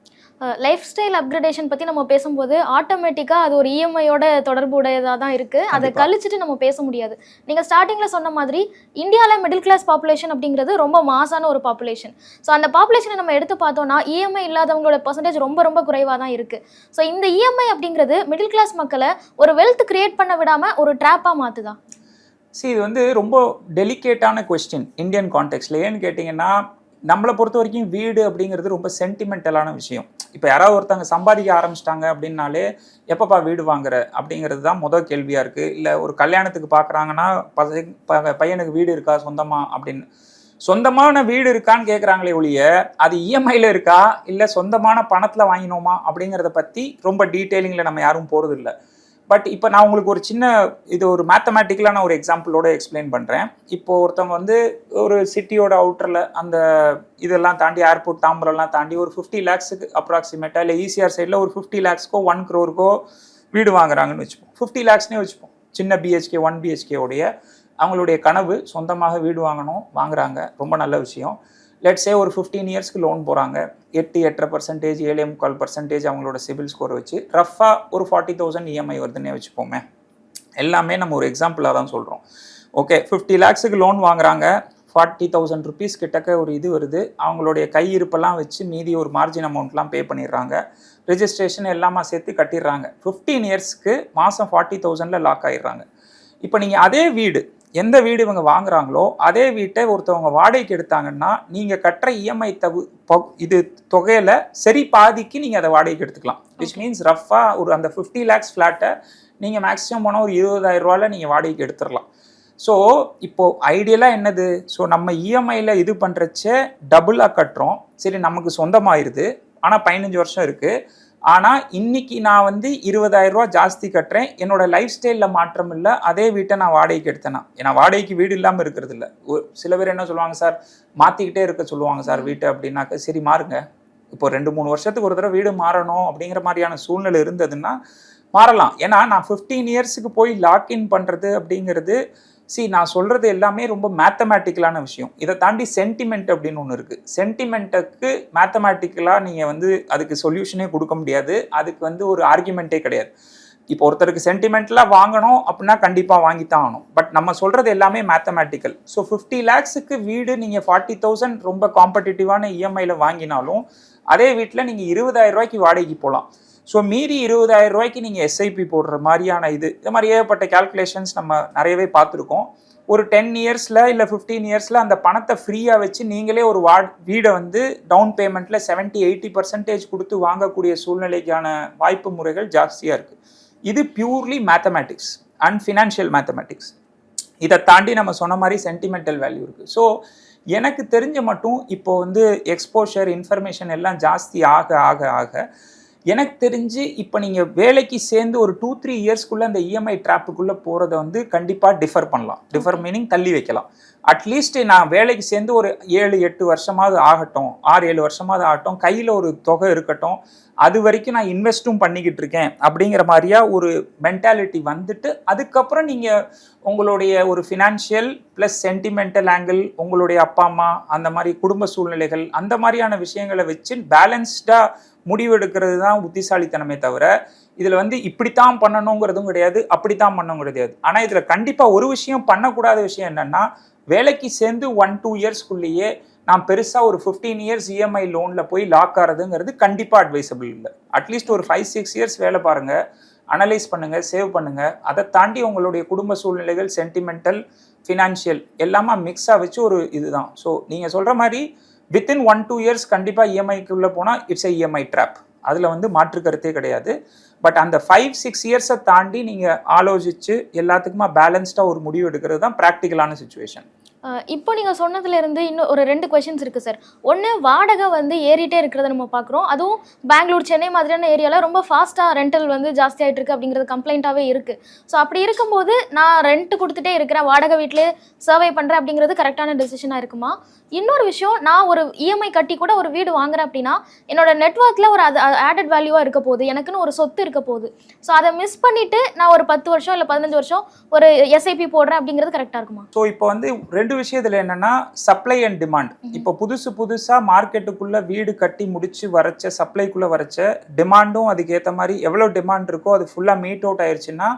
lifestyle upgradation பற்றி நம்ம பேசும்போது ஆட்டோமேட்டிக்காக அது ஒரு E இஎம்ஐயோட தொடர்புடையதாக தான் இருக்குது அதை. கழிச்சிட்டு நம்ம பேச முடியாது. நீங்கள் ஸ்டார்டிங்கில் சொன்ன மாதிரி இந்தியாவில் மிடில் கிளாஸ் பாப்புலேஷன் அப்படிங்கிறது ரொம்ப மாசான ஒரு பாப்புலேஷன் ஸோ அந்த பாப்புலேஷனை நம்ம எடுத்து பார்த்தோம்னா இஎம்ஐ இல்லாதவங்களோட பர்சன்டேஜ் ரொம்ப ரொம்ப குறைவாக தான் இருக்குது ஸோ இந்த இஎம்ஐ அப்படிங்கிறது மிடில் கிளாஸ் மக்களை ஒரு வெல்த் கிரியேட் பண்ண விடாமல் ஒரு ட்ராப்பாக மாற்றுதா see இது வந்து ரொம்ப டெலிகேட்டான கொஸ்டின் இந்தியன் கான்டெக்ட்ல ஏன்னு கேட்டிங்கன்னா நம்மளை பொறுத்த வரைக்கும் வீடு அப்படிங்கிறது ரொம்ப சென்டிமெண்டலான விஷயம். இப்போ யாராவது ஒருத்தவங்க சம்பாதிக்க ஆரம்பிச்சிட்டாங்க அப்படின்னாலே எப்பப்பா வீடு வாங்குற? அப்படிங்கிறது தான் முதல் கேள்வியாக இருக்குது இல்லை ஒரு கல்யாணத்துக்கு பார்க்குறாங்கன்னா பையனுக்கு வீடு இருக்கா? சொந்தமாக அப்படின்னு. சொந்தமான வீடு இருக்கான்னு கேட்குறாங்களே ஒழிய அது இஎம்ஐயில் இருக்கா? இல்லை சொந்தமான பணத்தில் வாங்கினோமா? அப்படிங்கிறத பற்றி ரொம்ப டீட்டெயிலிங்கில் நம்ம யாரும் போகிறது இல்லை பட் இப்போ நான் உங்களுக்கு ஒரு சின்ன இது ஒரு மேத்தமேட்டிக்கலான ஒரு எக்ஸாம்பிளோட எக்ஸ்பிளைன் பண்ணுறேன் இப்போ ஒருத்தவங்க வந்து ஒரு சிட்டியோட அவுட்டரில் அந்த இதெல்லாம் தாண்டி ஏர்போர்ட் தாம்பரம்லாம் தாண்டி ஒரு ஃபிஃப்டி லேக்ஸுக்கு அப்ராக்சிமேட்டாக இல்லை ஈசிஆர் சைடில் ஒரு ஃபிஃப்டி லேக்ஸ்க்கோ ஒன் க்ரோருக்கோ வீடு வாங்குறாங்கன்னு வச்சுப்போம். ஃபிஃப்டி லேக்ஸ்னே வச்சுப்போம். சின்ன பிஹெச்கே ஒன் பிஹெச்கே உடைய அவங்களுடைய கனவு சொந்தமாக வீடு வாங்கணும் வாங்குறாங்க. ரொம்ப நல்ல விஷயம். லெட்ஸே ஒரு ஃபிஃப்டீன் இயர்ஸ்க்கு லோன் போகிறாங்க எட்டு எட்டரை பர்சன்டேஜ் ஏழே முக்கால் பர்சன்டேஜ் அவங்களோட சிவில் ஸ்கோர் வச்சு ரஃபாக ஒரு ஃபார்ட்டி தௌசண்ட் இஎம்ஐ வருதுன்னே வச்சுப்போமே எல்லாமே நம்ம ஒரு எக்ஸாம்பிளாக தான் சொல்கிறோம் ஓகே ஃபிஃப்டி லேக்ஸுக்கு லோன் வாங்குறாங்க. ஃபார்ட்டி தௌசண்ட் ருபீஸ் கிட்டக்க ஒரு இது வருது. அவங்களுடைய கையிருப்பெல்லாம் வச்சு மீதி ஒரு மார்ஜின் அமௌண்ட்லாம் பே பண்ணிடுறாங்க. ரிஜிஸ்ட்ரேஷன் எல்லாமே சேர்த்து கட்டிடுறாங்க. ஃபிஃப்டீன் இயர்ஸ்க்கு மாதம் ஃபார்ட்டி தௌசண்டில் லாக் ஆயிடுறாங்க. இப்போ நீங்கள் அதே வீடு எந்த வீடு இவங்க வாங்குறாங்களோ அதே வீட்டை ஒருத்தவங்க வாடகைக்கு எடுத்தாங்கன்னா நீங்கள் கட்டுற இஎம்ஐ தகு ப- இது தொகையில் சரி பாதிக்கு நீங்கள் அதை வாடகைக்கு எடுத்துக்கலாம். விச் மீன்ஸ் ரஃபாக ஒரு அந்த ஃபிஃப்டி லேக்ஸ் ஃப்ளாட்டை நீங்கள் மேக்ஸிமம் போனால் ஒரு இருபதாயிரம் ரூபாயில் நீங்கள் வாடகைக்கு எடுத்துடலாம். ஸோ இப்போ ஐடியலாக என்னது? ஸோ நம்ம இஎம்ஐயில் இது பண்ணுறச்ச டபுளாக கட்டுறோம். சரி நமக்கு சொந்தமாயிருது. ஆனால் பதினஞ்சு வருஷம் இருக்குது ஆனால் இன்னைக்கு நான் வந்து இருபதாயிரம் ரூபா ஜாஸ்தி கட்டுறேன். என்னோட லைஃப் ஸ்டைலில் மாற்றம் இல்லை. அதே வீட்டை நான் வாடகைக்கு எடுத்தேனா. ஏன்னா வாடகைக்கு வீடு இல்லாமல் இருக்கிறது இல்லை. சில பேர் என்ன சொல்லுவாங்க சார் மாற்றிக்கிட்டே இருக்க சொல்லுவாங்க சார் வீட்டை அப்படின்னாக்க சரி மாறுங்க. இப்போ ரெண்டு மூணு வருஷத்துக்கு ஒரு தடவை வீடு மாறணும் அப்படிங்கிற மாதிரியான சூழ்நிலை இருந்ததுன்னா மாறலாம். ஏன்னா நான் ஃபிஃப்டீன் இயர்ஸுக்கு போய் லாக்இன் பண்ணுறது அப்படிங்கிறது சி நான் சொல்கிறது எல்லாமே ரொம்ப மேத்தமேட்டிக்கலான விஷயம். இதை தாண்டி சென்டிமெண்ட் அப்படின்னு ஒன்று இருக்குது சென்டிமெண்ட்டுக்கு மேத்தமேட்டிக்கலாக நீங்கள் வந்து அதுக்கு சொல்யூஷனே கொடுக்க முடியாது. அதுக்கு வந்து ஒரு ஆர்குமெண்ட்டே கிடையாது. இப்போ ஒருத்தருக்கு சென்டிமெண்ட்லாம் வாங்கணும் அப்படின்னா கண்டிப்பாக வாங்கித்தான் ஆகணும். பட் நம்ம சொல்கிறது எல்லாமே மேத்தமேட்டிக்கல் ஸோ ஃபிஃப்டி லேக்ஸுக்கு வீடு நீங்கள் ஃபார்ட்டி தௌசண்ட் ரொம்ப காம்படிட்டிவான இஎம்ஐயில் வாங்கினாலும் அதே வீட்டில் நீங்கள் இருபதாயிரம் ரூபாய்க்கு வாடகைக்கு போகலாம் ஸோ மீறி இருபதாயிரம் ரூபாய்க்கு நீங்கள் எஸ்ஐபி போடுற மாதிரியான இது இது மாதிரி ஏகப்பட்ட கால்குலேஷன்ஸ் நம்ம நிறையவே பார்த்துருக்கோம். ஒரு டென் இயர்ஸில் இல்லை ஃபிஃப்டீன் இயர்ஸில் அந்த பணத்தை ஃப்ரீயாக வச்சு நீங்களே ஒரு வார்ட் வீடை வந்து டவுன் பேமெண்ட்டில் 70 எயிட்டி பர்சன்டேஜ் கொடுத்து வாங்கக்கூடிய சூழ்நிலைக்கான வாய்ப்பு முறைகள் ஜாஸ்தியாக இருக்குது இது purely mathematics and financial mathematics இதை தாண்டி நம்ம சொன்ன மாதிரி சென்டிமெண்டல் வேல்யூ இருக்குது ஸோ எனக்கு தெரிஞ்ச மட்டும் இப்போ வந்து எக்ஸ்போஷர் இன்ஃபர்மேஷன் எல்லாம் ஜாஸ்தி ஆக ஆக ஆக எனக்கு தெரிஞ்சு இப்போ நீங்கள் வேலைக்கு சேர்ந்து ஒரு டூ த்ரீ இயர்ஸ்க்குள்ளே அந்த இஎம்ஐ ட்ராப்புக்குள்ளே போகிறத வந்து கண்டிப்பாக டிஃபர் பண்ணலாம். டிஃபர் மீனிங் தள்ளி வைக்கலாம். அட்லீஸ்ட் நான் வேலைக்கு சேர்ந்து ஒரு ஏழு எட்டு வருஷமாவது ஆகட்டும் ஆறு ஏழு வருஷமாவது ஆகட்டும் கையில் ஒரு தொகை இருக்கட்டும் அது வரைக்கும் நான் இன்வெஸ்ட்டும் பண்ணிக்கிட்டு இருக்கேன் அப்படிங்கிற மாதிரியா ஒரு மென்டாலிட்டி வந்துட்டு அதுக்கப்புறம் நீங்கள் உங்களுடைய ஒரு ஃபினான்ஷியல் ப்ளஸ் சென்டிமெண்டல் ஆங்கிள் உங்களுடைய அப்பா அம்மா அந்த மாதிரி குடும்ப சூழ்நிலைகள் அந்த மாதிரியான விஷயங்களை வச்சு பேலன்ஸ்டாக முடிவெடுக்கிறது தான் புத்திசாலித்தனமே தவிர இதில் வந்து இப்படித்தான் பண்ணணுங்கிறதும் கிடையாது அப்படித்தான் பண்ணணும் கிடையாது. ஆனால் இதில் கண்டிப்பாக ஒரு விஷயம் பண்ணக்கூடாத விஷயம் என்னென்னா வேலைக்கு சேர்ந்து ஒன் டூ இயர்ஸ்க்குள்ளேயே நான் பெருசாக ஒரு ஃபிஃப்டீன் இயர்ஸ் இஎம்ஐ லோனில் போய் லாக் ஆகிறதுங்கிறது கண்டிப்பாக அட்வைசபிள் இல்லை. அட்லீஸ்ட் ஒரு ஃபைவ் சிக்ஸ் இயர்ஸ் வேலை பாருங்கள் அனலைஸ் பண்ணுங்கள் சேவ் பண்ணுங்கள் அதை தாண்டி உங்களுடைய குடும்ப சூழ்நிலைகள் சென்டிமெண்டல் ஃபினான்ஷியல் எல்லாமே மிக்ஸாக வச்சு ஒரு இதுதான். ஸோ நீங்கள் சொல்கிற மாதிரி வித்தின் ஒன் டூ இயர்ஸ் கண்டிப்பாக இஎம்ஐக்குள்ளே போனால் இட்ஸ் எ இஎம்ஐ ட்ராப் அதில் வந்து மாற்று கருத்தே கிடையாது. பட் அந்த ஃபைவ் சிக்ஸ் இயர்ஸை தாண்டி நீங்கள் ஆலோசித்து எல்லாத்துக்குமா பேலன்ஸ்டாக ஒரு முடிவு எடுக்கிறது தான் ப்ராக்டிக்கலான சுச்சுவேஷன் இப்போ நீங்கள் சொன்னதுலேருந்து இன்னும் ஒரு ரெண்டு கொஷின்ஸ் இருக்குது சார் ஒன்று வாடகை வந்து ஏறிட்டே இருக்கிறத நம்ம பார்க்குறோம் அதுவும் பெங்களூர் சென்னை மாதிரியான ஏரியாவில் ரொம்ப ஃபாஸ்ட்டாக ரெண்டல் வந்து ஜாஸ்தியாகிட்டு இருக்குது அப்படிங்கிறது கம்ப்ளைண்ட்டாகவே இருக்குது ஸோ அப்படி இருக்கும்போது நான் ரெண்ட் கொடுத்துட்டே இருக்கிறேன் வாடகை வீட்டிலே சர்வை பண்ணுறேன் அப்படிங்கிறது கரெக்டான டெசிஷனாக இருக்குமா? இன்னொரு விஷயம் நான் ஒரு இஎம்ஐ கட்டி கூட ஒரு வீடு வாங்குறேன் அப்படின்னா என்னோட நெட்ஒர்க்கில் ஒரு அது ஆடட் வேல்யூவாக இருக்க போகுது. எனக்குன்னு ஒரு சொத்து இருக்க போகுது. ஸோ அதை மிஸ் பண்ணிவிட்டு நான் ஒரு பத்து வருஷம் இல்லை பதினஞ்சு வருஷம் ஒரு எஸ்ஐபி போடுறேன் அப்படிங்கிறது கரெக்டாக இருக்குமா? ஸோ இப்போ வந்து ரெண்டு விஷயத்துல என்னன்னா சப்ளை அண்ட் டிமாண்ட் இப்போ புதுசு புதுசா மார்க்கெட்டுக்குள்ள வீடு கட்டி முடிச்சு வரைச்ச சப்ளைக்குள்ள வரைச்ச டிமாண்டும் அதுக்கேற்ற மாதிரி எவ்வளோ டிமாண்ட் இருக்கோ அது ஃபுல்லாக மீட் அவுட் ஆயிருச்சுன்னா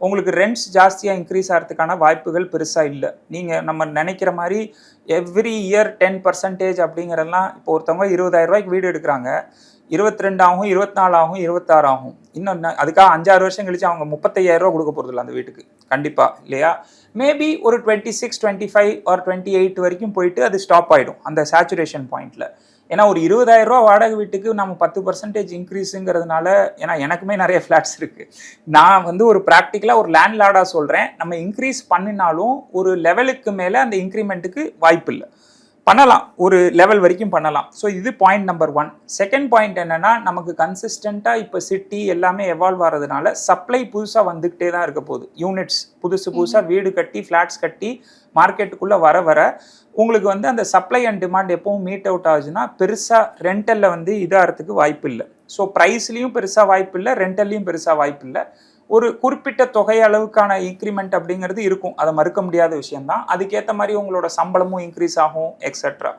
உங்களுக்கு ரெண்ட்ஸ் ஜாஸ்தியாக இன்க்ரீஸ் ஆகிறதுக்கான வாய்ப்புகள் பெருசாக இல்லை. நீங்கள் நம்ம நினைக்கிற மாதிரி எவ்ரி இயர் டென் பர்சன்டேஜ் அப்படிங்கிறதெல்லாம் இப்போ ஒருத்தவங்க இருபதாயிரம் ரூபாய்க்கு வீடு எடுக்கிறாங்க. இருபத்தி ரெண்டு ஆகும் இருபத்தி நாலு ஆகும் இருபத்தாறு ஆகும். இன்னும் அதுக்காக அஞ்சாறு வருஷம் கழிச்சு அவங்க முப்பத்தையாயிரம் ரூபா கொடுக்க போகிறதில்ல அந்த வீட்டுக்கு. கண்டிப்பாக இல்லையா? மேபி ஒரு twenty six twenty five or twenty eight வரைக்கும் போயிட்டு அது ஸ்டாப் ஆகிடும் அந்த சேச்சுரேஷன் பாயிண்ட்டில் ஏன்னா ஒரு இருபதாயிரம் ரூபா வாடகை வீட்டுக்கு நம்ம பத்து பர்சன்டேஜ் இன்க்ரீஸுங்கிறதுனால ஏன்னா எனக்குமே நிறைய ஃப்ளாட்ஸ் இருக்குது நான் வந்து ஒரு ப்ராக்டிக்கலாக ஒரு லேண்ட்லார்டாக சொல்கிறேன் நம்ம இன்க்ரீஸ் பண்ணினாலும் ஒரு லெவலுக்கு மேலே அந்த இன்க்ரிமெண்ட்டுக்கு வாய்ப்பு இல்லை பண்ணலாம். ஒரு லெவல் வரைக்கும் பண்ணலாம். ஸோ இது point number one second point என்னன்னா நமக்கு கன்சிஸ்டண்ட்டாக இப்போ சிட்டி எல்லாமே எவால்வ் ஆகிறதுனால சப்ளை புதுசாக வந்துக்கிட்டே தான் இருக்க போகுது. யூனிட்ஸ் புதுசு புதுசாக வீடு கட்டி ஃப்ளாட்ஸ் கட்டி மார்க்கெட்டுக்குள்ளே வர வர உங்களுக்கு வந்து அந்த சப்ளை அண்ட் டிமாண்ட் எப்பவும் மீட் அவுட் ஆகுதுன்னா பெருசாக ரெண்டலில் வந்து இதாகிறதுக்கு வாய்ப்பு இல்லை ஸோ ப்ரைஸ்லேயும் பெருசாக வாய்ப்பு இல்லை ரெண்டல்லையும் பெருசாக வாய்ப்பு இல்லை ஒரு குறிப்பிட்ட தொகை அளவுக்கான இன்க்ரிமெண்ட் அப்படிங்கிறது இருக்கும். அதை மறுக்க முடியாத விஷயம்தான். அதுக்கேற்ற மாதிரி உங்களோட சம்பளமும் இன்க்ரீஸ் ஆகும் எக்ஸெட்ரா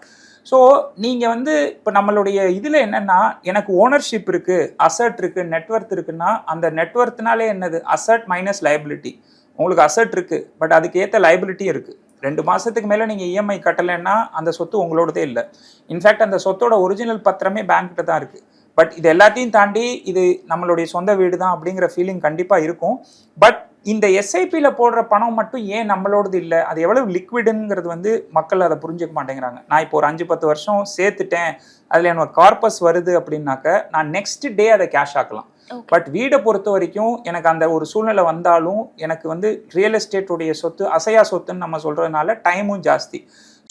ஸோ நீங்கள் வந்து இப்போ நம்மளுடைய இதில் என்னென்னா எனக்கு ஓனர்ஷிப் இருக்குது அசட் இருக்குது நெட்ஒர்த் இருக்குன்னா அந்த நெட்ஒர்த்னாலே என்னது? அசட் மைனஸ் லைபிலிட்டி உங்களுக்கு அசட் இருக்குது பட் அதுக்கு ஏற்ற லைபிலிட்டியும் இருக்குது ரெண்டு மாதத்துக்கு மேலே நீங்கள் இஎம்ஐ கட்டலைன்னா அந்த சொத்து உங்களோடதே இல்லை. இன்ஃபேக்ட் அந்த சொத்தோட ஒரிஜினல் பத்திரமே பேங்க்கிட்ட தான் இருக்குது பட் இது எல்லாத்தையும் தாண்டி இது நம்மளுடைய சொந்த வீடு தான் அப்படிங்கிற ஃபீலிங் கண்டிப்பாக இருக்கும். பட் இந்த எஸ்ஐபியில் போடுற பணம் மட்டும் ஏன் நம்மளோடது இல்லை? அது எவ்வளவு லிக்விடுங்கிறது வந்து மக்கள் அதை புரிஞ்சுக்க மாட்டேங்கிறாங்க. நான் இப்போ ஒரு அஞ்சு பத்து வருஷம் சேர்த்துட்டேன். அதில் எனக்கு கார்பஸ் வருது அப்படின்னாக்க நான் நெக்ஸ்ட் டே அதை கேஷ் ஆக்கலாம். பட் வீடை பொறுத்த வரைக்கும் எனக்கு அந்த ஒரு சூழ்நிலை வந்தாலும் எனக்கு வந்து ரியல் எஸ்டேட்டுடைய சொத்து அசையா சொத்துன்னு நம்ம சொல்கிறதுனால டைமும் ஜாஸ்தி.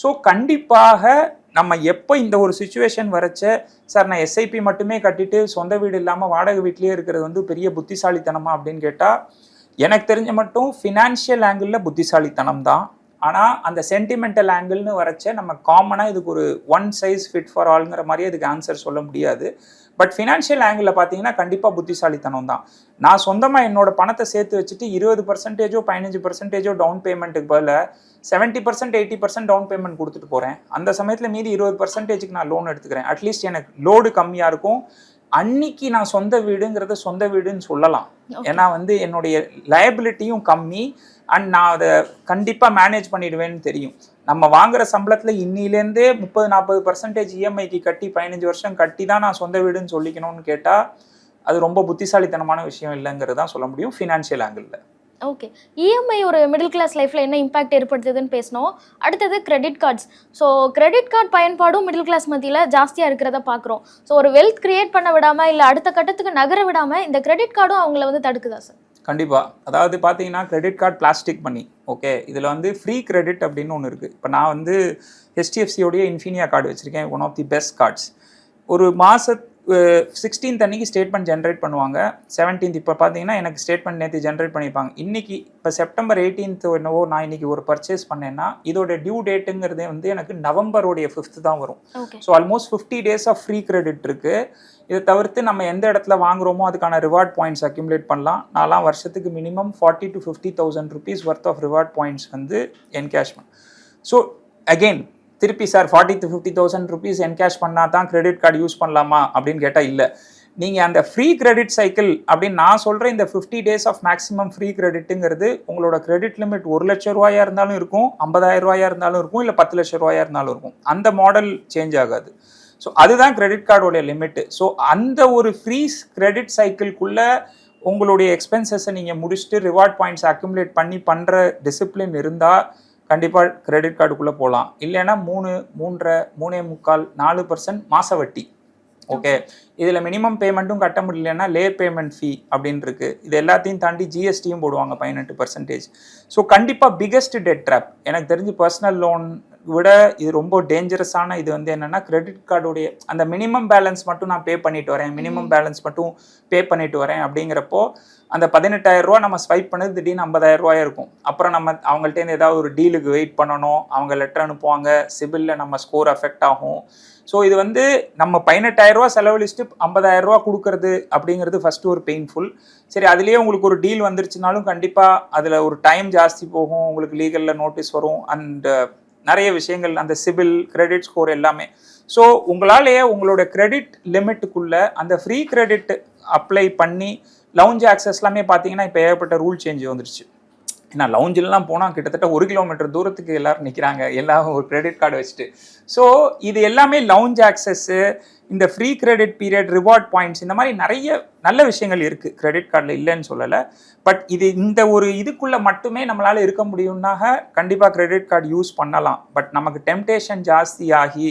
ஸோ கண்டிப்பாக நம்ம எப்போ இந்த ஒரு சுச்சுவேஷன் வரச்ச சார் நான் எஸ்ஐபி மட்டுமே கட்டிட்டு சொந்த வீடு இல்லாமல் வாடகை வீட்லேயே இருக்கிறது வந்து பெரிய புத்திசாலித்தனமா? அப்படின்னு கேட்டால் எனக்கு தெரிஞ்ச மட்டும் ஃபினான்ஷியல் ஆங்கிளில் புத்திசாலித்தனம் தான். ஆனால் அந்த சென்டிமெண்டல் ஆங்கிள்னு வரைச்ச நம்ம காமனாக இதுக்கு ஒரு ஒன் சைஸ் ஃபிட் ஃபார் ஆல்ங்கிற மாதிரியே அதுக்கு ஆன்சர் சொல்ல முடியாது. பட் ஃபினான்ஷியல் ஆங்கிளில் பார்த்தீங்கன்னா கண்டிப்பாக புத்திசாலித்தனம் தான். நான் சொந்தமாக என்னோட பணத்தை சேர்த்து வச்சுட்டு இருபது பர்சன்டேஜோ பதினஞ்சு பர்சன்டேஜோ டவுன் பேமெண்ட்டுக்கு பதிலாக seventy percent eighty percent down payment கொடுத்துட்டு போகிறேன் அந்த சமயத்தில் மீதி இருபது பர்சன்டேஜுக்கு நான் லோன் எடுத்துக்கிறேன். அட்லீஸ்ட் எனக்கு லோடு கம்மியாக இருக்கும். அன்னைக்கு நான் சொந்த வீடுங்கிறத சொந்த வீடுன்னு சொல்லலாம். ஏன்னா வந்து என்னுடைய லயபிலிட்டியும் கம்மி. அண்ட் நான் அதை கண்டிப்பாக மேனேஜ் பண்ணிடுவேன்னு தெரியும். நம்ம வாங்குற சம்பளத்தில் இன்னிலேருந்தே முப்பது நாற்பது பர்சன்டேஜ் இஎம்ஐக்கு கட்டி பதினஞ்சு வருஷம் கட்டி தான் நான் சொந்த வீடுன்னு சொல்லிக்கணும்னு கேட்டால் அது ரொம்ப புத்திசாலித்தனமான விஷயம் இல்லைங்கிறது தான் சொல்ல முடியும் ஃபினான்ஷியல் ஆங்கிளில் ஓகே இஎம்ஐ ஒரு மிடில் கிளாஸ் லைஃப்பில் என்ன இம்பாக்ட் ஏற்படுத்துதுன்னு பேசினோம் அடுத்தது credit cards so credit card பயன்பாடும் மிடில் கிளாஸ் மத்தியில் ஜாஸ்தியாக இருக்கிறத பார்க்குறோம் ஸோ ஒரு வெல்த் கிரியேட் பண்ண விடாமல் இல்லை அடுத்த கட்டத்துக்கு நகர விடாமல் இந்த கிரெடிட் கார்டும் அவங்கள வந்து தடுக்குதா சார் கண்டிப்பாக அதாவது பார்த்தீங்கன்னா கிரெடிட் கார்டு பிளாஸ்டிக் பண்ணி ஓகே இதில் வந்து ஃப்ரீ கிரெடிட் அப்படின்னு ஒன்று இருக்குது இப்போ நான் வந்து ஹெச்டிஎஃப்சியோடைய இன்ஃபினியா கார்டு வச்சுருக்கேன். One of the best cards ஒரு மாத சிக்ஸ்டீன்த் அன்னைக்கு ஸ்டேட்மெண்ட் ஜென்ரேட் பண்ணுவாங்க. செவன்டீன்த் இப்போ பார்த்தீங்கன்னா எனக்கு ஸ்டேட்மெண்ட் நேற்று ஜென்ரேட் பண்ணியிருப்பாங்க இன்னைக்கு இப்போ செப்டம்பர் எயிட்டீன்த் என்னவோ நான் இன்னைக்கு ஒரு பர்ச்சேஸ் பண்ணேன்னா இதோட டியூ டேட்டுங்கிறதே வந்து எனக்கு நவம்பருடைய ஃபிஃப்த் தான் வரும். So almost fifty days of free credit இருக்கு. இதை தவிர்த்து நம்ம எந்த இடத்துல வாங்குறோமோ அதுக்கான ரிவார்ட் பாயிண்ட்ஸ் அக்யூமுலேட் பண்ணலாம். நான்லாம் வருஷத்துக்கு minimum forty to fifty thousand rupees worth of reward points வந்து என்கேஷ் என்கேஷ்மெண்ட் ஸோ அகெயின் திருப்பி sir forty to fifty thousand rupees encash பண்ணால் தான் கிரெடிட் கார்டு யூஸ் பண்ணலாமா அப்படின்னு கேட்டால் இல்லை. நீங்கள் அந்த ஃப்ரீ கிரெடிட் சைக்கிள் அப்படின்னு நான் சொல்கிற இந்த fifty days of maximum free கிரெடிட்டுங்கிறது உங்களோட கிரெடிட் லிமிட் ஒரு லட்ச ரூபாயாக இருந்தாலும் இருக்கும் ஐம்பதாயிரம் ரூபாயாக இருந்தாலும் இருக்கும் இல்லை பத்து லட்ச ரூபாயாக இருந்தாலும் இருக்கும். அந்த மாடல் சேஞ்ச் ஆகாது. ஸோ அதுதான் கிரெடிட் கார்டோடைய லிமிட்டு ஸோ அந்த ஒரு ஃப்ரீஸ் கிரெடிட் சைக்கிள்குள்ளே உங்களுடைய எக்ஸ்பென்சஸை நீங்கள் முடிச்சுட்டு ரிவார்ட் பாயிண்ட்ஸ் அக்யூமுலேட் பண்ணி பண்ணுற டிசிப்ளின் இருந்தால் கண்டிப்பாக கிரெடிட் கார்டுக்குள்ளே போகலாம் இல்லைன்னா மூணு மூன்றரை மூணே முக்கால் நாலு பர்சன்ட் மாச வட்டி. ஓகே இதில் மினிமம் பேமெண்ட்டும் கட்ட முடியலன்னா லே பேமெண்ட் ஃபீ அப்படின்னு இருக்கு. இது எல்லாத்தையும் தாண்டி ஜிஎஸ்டியும் போடுவாங்க பதினெட்டு பர்சன்டேஜ் ஸோ கண்டிப்பாக பிக்கெஸ்ட் டெட் ட்ராப் எனக்கு தெரிஞ்சு பர்சனல் லோன் விட இது ரொம்ப டேஞ்சரஸான இது வந்து என்னன்னா கிரெடிட் கார்டுடைய அந்த மினிமம் பேலன்ஸ் மட்டும் நான் பே பண்ணிட்டு வரேன். மினிமம் பேலன்ஸ் மட்டும் பே பண்ணிட்டு வரேன் அப்படிங்கிறப்போ அந்த பதினெட்டாயிரம் ரூபா நம்ம ஸ்வைப் பண்ணது திடீர்னு ஐம்பதாயிரம் ரூபாயா இருக்கும். அப்புறம் நம்ம அவங்கள்ட்டேருந்து ஏதாவது ஒரு டீலுக்கு வெயிட் பண்ணணும். அவங்க லெட்டர் அனுப்புவாங்க. சிபிலில் நம்ம ஸ்கோர் அஃபெக்ட் ஆகும். ஸோ இது வந்து நம்ம பதினெட்டாயிரம் ரூபா செலவழிச்சுட்டு ஐம்பதாயிரம் ரூபா கொடுக்கறது அப்படிங்கிறது ஃபர்ஸ்ட் ஒரு பெயின்ஃபுல் சரி அதுலேயே உங்களுக்கு ஒரு டீல் வந்துருச்சுனாலும் கண்டிப்பாக அதில் ஒரு டைம் ஜாஸ்தி போகும். உங்களுக்கு லீகலில் நோட்டீஸ் வரும். அண்ட் நிறைய விஷயங்கள் அந்த சிபில் கிரெடிட் ஸ்கோர் எல்லாமே. ஸோ உங்களாலேயே உங்களோட கிரெடிட் லிமிட்டுக்குள்ள அந்த ஃப்ரீ கிரெடிட் அப்ளை பண்ணி லவுஞ்ச் ஆக்சஸ் எல்லாமே பார்த்தீங்கன்னா இப்போ ஏகப்பட்ட ரூல் சேஞ்ச் வந்துருச்சு. ஏன்னா லவுஞ்சிலலாம் போனால் கிட்டத்தட்ட ஒரு கிலோமீட்டர் தூரத்துக்கு எல்லோரும் நிற்கிறாங்க எல்லாரும் ஒரு கிரெடிட் கார்டு வச்சுட்டு. ஸோ இது எல்லாமே லவுஞ்ச் ஆக்சஸ்ஸு இந்த free credit period reward points இந்த மாதிரி நிறைய நல்ல விஷயங்கள் இருக்குது கிரெடிட் கார்டில் இல்லைன்னு சொல்லலை. பட் இது இந்த ஒரு இதுக்குள்ளே மட்டுமே நம்மளால் இருக்க முடியும்னாக கண்டிப்பாக கிரெடிட் கார்டு யூஸ் பண்ணலாம். பட் நமக்கு டெம்டேஷன் ஜாஸ்தி ஆகி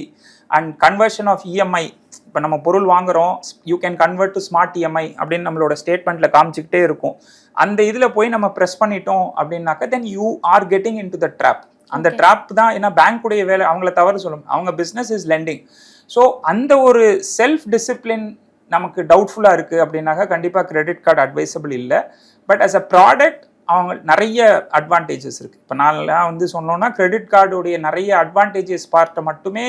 அண்ட் கன்வர்ஷன் ஆஃப் இஎம்ஐ இப்போ நம்ம பொருள் வாங்குறோம் you can convert to smart EMI அப்படின்னு நம்மளோட ஸ்டேட்மெண்ட்டில் காமிச்சிக்கிட்டே இருக்கும். அந்த இதில் போய் நம்ம ப்ரெஸ் பண்ணிட்டோம் அப்படின்னாக்கா then you are getting into the trap அந்த. ட்ராப் தான் ஏன்னா பேங்க்குடைய வேலை அவங்கள தவறு சொல்லும் அவங்க பிஸ்னஸ் இஸ் லெண்டிங் ஸோ அந்த ஒரு செல்ஃப் டிசிப்ளின் நமக்கு டவுட்ஃபுல்லாக இருக்குது அப்படின்னாக்கா கண்டிப்பாக கிரெடிட் கார்டு அட்வைசபிள் இல்லை. பட் அஸ் அ ப்ராடக்ட் அவங்க நிறைய அட்வான்டேஜஸ் இருக்குது இப்போ நான்லாம் வந்து சொன்னோன்னா கிரெடிட் கார்டுடைய நிறைய அட்வான்டேஜஸ் பார்ட்டை மட்டுமே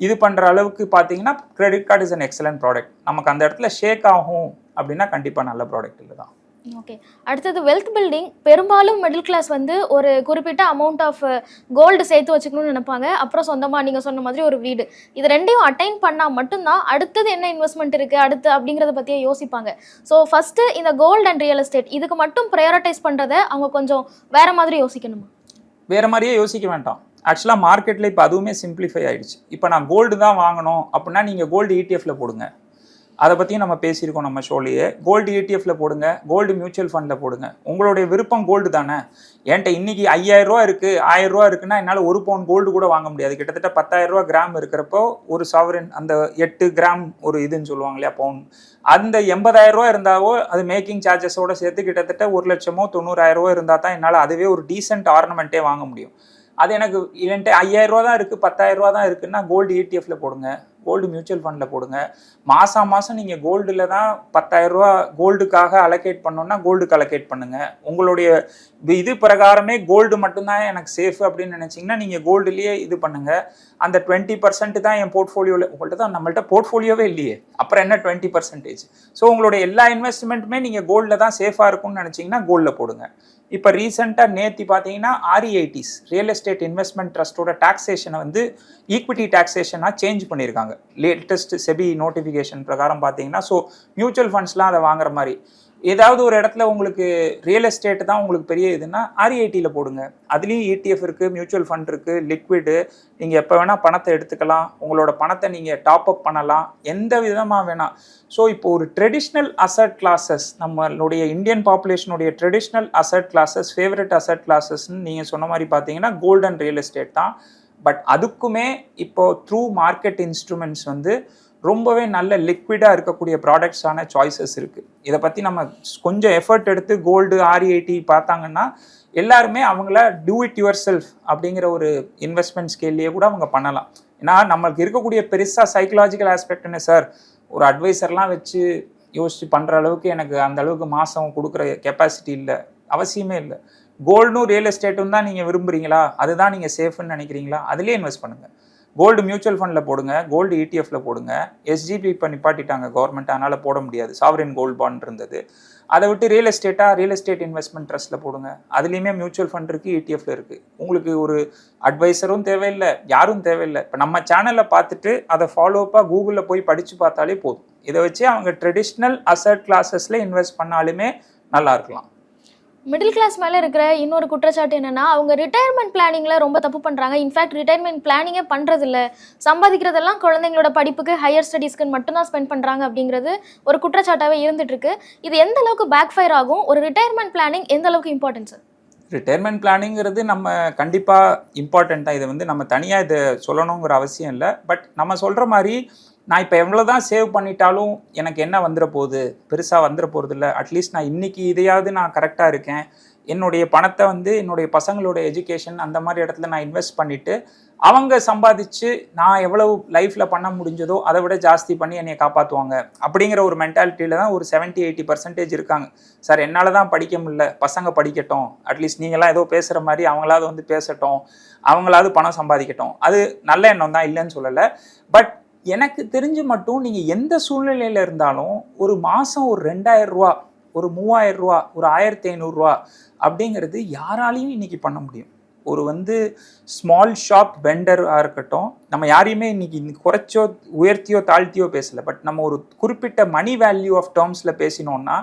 இது பண்ணுற அளவுக்கு பார்த்தீங்கன்னா credit card is an excellent product நமக்கு அந்த இடத்துல ஷேக் ஆகும் அப்படின்னா கண்டிப்பாக நல்ல ப்ராடக்ட் இல்லை தான் ஓகே அடுத்தது வெல்த் பில்டிங் பெரும்பாலும் மிடில் கிளாஸ் வந்து ஒரு குறிப்பிட்ட அமௌண்ட் ஆஃப் கோல்டு சேர்த்து வச்சுக்கணும்னு நினைப்பாங்க. அப்புறம் சொந்தமாக நீங்கள் சொன்ன மாதிரி ஒரு வீடு. இது ரெண்டையும் அட்டைன் பண்ணால் மட்டும்தான் அடுத்தது என்ன இன்வெஸ்ட்மெண்ட் இருக்குது அடுத்து அப்படிங்கிறத பற்றியே யோசிப்பாங்க. ஸோ ஃபஸ்ட்டு இந்த கோல்டு அண்ட் ரியல் எஸ்டேட் இதுக்கு மட்டும் ப்ரையாரிட்டைஸ் பண்ணுறதை அவங்க கொஞ்சம் வேறு மாதிரி யோசிக்கணுமா? வேறு மாதிரியே யோசிக்க வேண்டாம். ஆக்சுவலாக மார்க்கெட்டில் இப்போ அதுவுமே சிம்பிளிஃபை ஆகிடுச்சு இப்போ நான் கோல்டு தான் வாங்கணும் அப்படின்னா நீங்கள் கோல்டு இடிஎஃப்ல போடுங்க. அதை பற்றியும் நம்ம பேசியிருக்கோம் நம்ம ஷோலையே. கோல்டு ஏடிஎஃப்ல போடுங்க கோல்டு மியூச்சுவல் ஃபண்டில் போடுங்க. உங்களுடைய விருப்பம் கோல்டு தானே? என்கிட்ட இன்னைக்கு ஐயாயிரம் ரூபா இருக்கு ஆயிரம் ரூபா இருக்குன்னா என்னால் ஒரு பவுன் கோல்டு கூட வாங்க முடியாது. கிட்டத்தட்ட பத்தாயிரம் ரூபா கிராம் இருக்கிறப்போ ஒரு சாவரின் அந்த எட்டு கிராம் ஒரு இதுன்னு சொல்லுவாங்க இல்லையா பவுன். அந்த எண்பதாயிரம் ரூபா இருந்தாவோ அது மேக்கிங் சார்ஜஸோட சேர்த்து கிட்டத்தட்ட ஒரு லட்சமோ தொண்ணூறாயிரம் ரூபா இருந்தால் தான் என்னால் அதுவே ஒரு டீசென்ட் ஆர்னமெண்ட்டே வாங்க முடியும். அது எனக்கு என்கிட்ட ஐயாயிரம் ரூபா தான் இருக்குது பத்தாயிரம் ரூபா தான் இருக்குன்னா கோல்டு ஏடிஎஃப்ல போடுங்க. கோல்டு மியூச்சுவல் ஃபண்டில் போடுங்க. மாதம் மாதம் நீங்கள் கோல்டில் தான் பத்தாயிரம் ரூபா கோல்டுக்காக அலோகேட் பண்ணோன்னா கோல்டுக்கு அலோகேட் பண்ணுங்கள் உங்களுடைய இது- பிரகாரமே கோல்டு மட்டும்தான் எனக்கு சேஃப் அப்படின்னு நினச்சிங்கன்னா நீங்கள் கோல்டுலேயே இது பண்ணுங்க. அந்த டுவெண்ட்டி பர்சன்ட் தான் என் போர்ட்ஃபோலியோவில் உங்கள்கிட்ட தான் நம்மள்ட்ட போர்ட்ஃபோலியோவே இல்லையே. அப்புறம் என்ன டுவெண்ட்டி பர்சன்டேஜ் ஸோ உங்களுடைய எல்லா இன்வெஸ்ட்மெண்ட்டுமே நீங்கள் கோல்டில் தான் சேஃபாக இருக்கும்னு நினச்சிங்கன்னா கோல்டில் போடுங்க. இப்போ ரீசெண்டாக நேத்தி பார்த்தீங்கன்னா ஆர்இஐடிஸ் ரியல் எஸ்டேட் இன்வெஸ்ட்மெண்ட் ட்ரஸ்ட்டோட டாக்ஸேஷனை வந்து ஈக்விட்டி டாக்ஸேஷனாக சேஞ்ச் பண்ணியிருக்காங்க லேட்டஸ்ட் செபி நோட்டிஃபிகேஷன் பிரகாரம் பார்த்தீங்கன்னா ஸோ மியூச்சுவல் ஃபண்ட்ஸ்லாம் அதை வாங்குற மாதிரி. ஏதாவது ஒரு இடத்துல உங்களுக்கு ரியல் எஸ்டேட் தான் உங்களுக்கு பெரிய இதுன்னா ஆர்இஐடியில் போடுங்க. அதுலேயும் இடிஎஃப் இருக்குது மியூச்சுவல் ஃபண்ட் இருக்குது லிக்விடு நீங்கள் எப்போ வேணால் பணத்தை எடுத்துக்கலாம். உங்களோட பணத்தை நீங்கள் டாப் அப் பண்ணலாம். எந்த விதமாக வேணால் ஸோ இப்போ ஒரு ட்ரெடிஷ்னல் அசட் கிளாஸஸ் நம்மளுடைய Indian பாப்புலேஷனுடைய traditional asset classes favourite asset கிளாஸஸ்ன்னு நீங்கள் சொன்ன மாதிரி பார்த்தீங்கன்னா கோல்டன் ரியல் எஸ்டேட் தான். பட் அதுக்குமே இப்போ த்ரூ மார்க்கெட் இன்ஸ்ட்ருமெண்ட்ஸ் வந்து ரொம்பவே நல்ல லிக்விடாக இருக்கக்கூடிய ப்ராடக்ட்ஸான சாய்ஸஸ் இருக்குது இதை பற்றி நம்ம கொஞ்சம் எஃபர்ட் எடுத்து கோல்டு ஆர்இஐடி பார்த்தாங்கன்னா எல்லாருமே அவங்கள டூ இட் யுவர் செல்ஃப் அப்படிங்கிற ஒரு இன்வெஸ்ட்மெண்ட் ஸ்கேல்லையே கூட அவங்க பண்ணலாம். ஏன்னா நம்மளுக்கு இருக்கக்கூடிய பெருசாக சைக்கலாஜிக்கல் ஆஸ்பெக்ட் என்ன சார் ஒரு அட்வைசர்லாம் வச்சு யோசிச்சு பண்ணுற அளவுக்கு எனக்கு அந்த அளவுக்கு மாதம் கொடுக்குற கெப்பாசிட்டி இல்லை. அவசியமே இல்லை. கோல்டும் ரியல் எஸ்டேட்டும் தான் நீங்கள் விரும்புறீங்களா? அதுதான் நீங்கள் சேஃப்னு நினைக்கிறீங்களா? அதுலேயே இன்வெஸ்ட் பண்ணுங்கள் கோல்டு மியூச்சுவல் ஃபண்டில் போடுங்க கோல்டு இடிஎஃப்ல போடுங்க. எஸ்ஜிபி இப்போ நிப்பாட்டிட்டாங்க கவர்மெண்ட் அதனால் போட முடியாது. சாவரின் கோல்ட் பாண்ட் இருந்தது. அதை விட்டு ரியல் எஸ்டேட்டாக ரியல் எஸ்டேட் இன்வெஸ்ட்மெண்ட் ட்ரஸ்ட்டில் போடுங்க. அதுலேயுமே மியூச்சுவல் ஃபண்ட் இருக்குது இடிஎஃப்ல இருக்குது உங்களுக்கு ஒரு அட்வைசரும் தேவையில்லை யாரும் தேவையில்லை. இப்போ நம்ம சேனலில் பார்த்துட்டு அதை ஃபாலோ அப்பாக கூகுளில் போய் படித்து பார்த்தாலே போதும். இதை வச்சு அவங்க ட்ரெடிஷ்னல் அசட் கிளாஸஸில் இன்வெஸ்ட் பண்ணாலுமே நல்லா இருக்கலாம். மிடில் கிளாஸ் மேலே இருக்கிற இன்னொரு குற்றச்சாட்டு என்னென்னா அவங்க ரிட்டையர்மெண்ட் பிளானிங்கில் ரொம்ப தப்பு பண்ணுறாங்க இன்ஃபேக்ட் ரிட்டையர்மெண்ட் பிளானிங்கே பண்ணுறதில்ல சம்பாதிக்கிறதெல்லாம் குழந்தைங்களோட படிப்புக்கு ஹையர் ஸ்டடீஸ்க்கு மட்டும்தான் ஸ்பெண்ட் பண்ணுறாங்க அப்படிங்கிறது ஒரு குற்றச்சாட்டாகவே இருந்துட்டுருக்கு. இது எந்த அளவுக்கு பேக் ஃபயர் ஆகும்? ஒரு ரிட்டையர்மெண்ட் பிளானிங் எந்த அளவுக்கு இம்பார்ட்டன்ஸ் ரிட்டையர்மெண்ட் பிளானிங்கிறது நம்ம கண்டிப்பாக இம்பார்ட்டண்ட் தான். இதை வந்து நம்ம தனியாக இதை சொல்லணுங்கிற அவசியம் இல்லை. பட் நம்ம சொல்கிற மாதிரி நான் இப்போ எவ்வளோ தான் சேவ் பண்ணிட்டாலும் எனக்கு என்ன வந்துட போகுது? பெருசாக வந்துட போகிறது இல்லை. அட்லீஸ்ட் நான் இன்னைக்கு இதையாவது நான் கரெக்டாக இருக்கேன். என்னுடைய பணத்தை வந்து என்னுடைய பசங்களோட எஜுகேஷன் அந்த மாதிரி இடத்துல நான் இன்வெஸ்ட் பண்ணிவிட்டு அவங்க சம்பாதிச்சு நான் எவ்வளவு லைஃப்பில் பண்ண முடிஞ்சதோ அதை விட ஜாஸ்தி பண்ணி என்னை காப்பாற்றுவாங்க அப்படிங்கிற ஒரு மென்டாலிட்டியில் தான் ஒரு 70 எயிட்டி பர்சன்டேஜ் இருக்காங்க. சார் என்னால் தான் படிக்க முடியல. பசங்க படிக்கட்டும். அட்லீஸ்ட் நீங்களாம் ஏதோ பேசுகிற மாதிரி அவங்களாவது வந்து பேசட்டும். அவங்களாவது பணம் சம்பாதிக்கட்டும். அது நல்ல எண்ணம் தான் இல்லைன்னு சொல்லலை. பட் எனக்கு தெரிஞ்சு மட்டும் நீங்கள் எந்த சூழ்நிலையில் இருந்தாலும் ஒரு மாதம் ஒரு ரெண்டாயிரம் ரூபா ஒரு மூவாயிரம் ரூபா ஒரு ஆயிரத்தி ஐநூறுரூவா அப்படிங்கிறது யாராலையும் இன்னைக்கு பண்ண முடியும். ஒரு வந்து ஸ்மால் ஷாப் வெண்டராக இருக்கட்டும் நம்ம யாரையுமே இன்னைக்கு குறைச்சோ உயர்த்தியோ தாழ்த்தியோ பேசலை. பட் நம்ம ஒரு குறிப்பிட்ட மணி வேல்யூ ஆஃப் டேர்ம்ஸில் பேசினோம்னா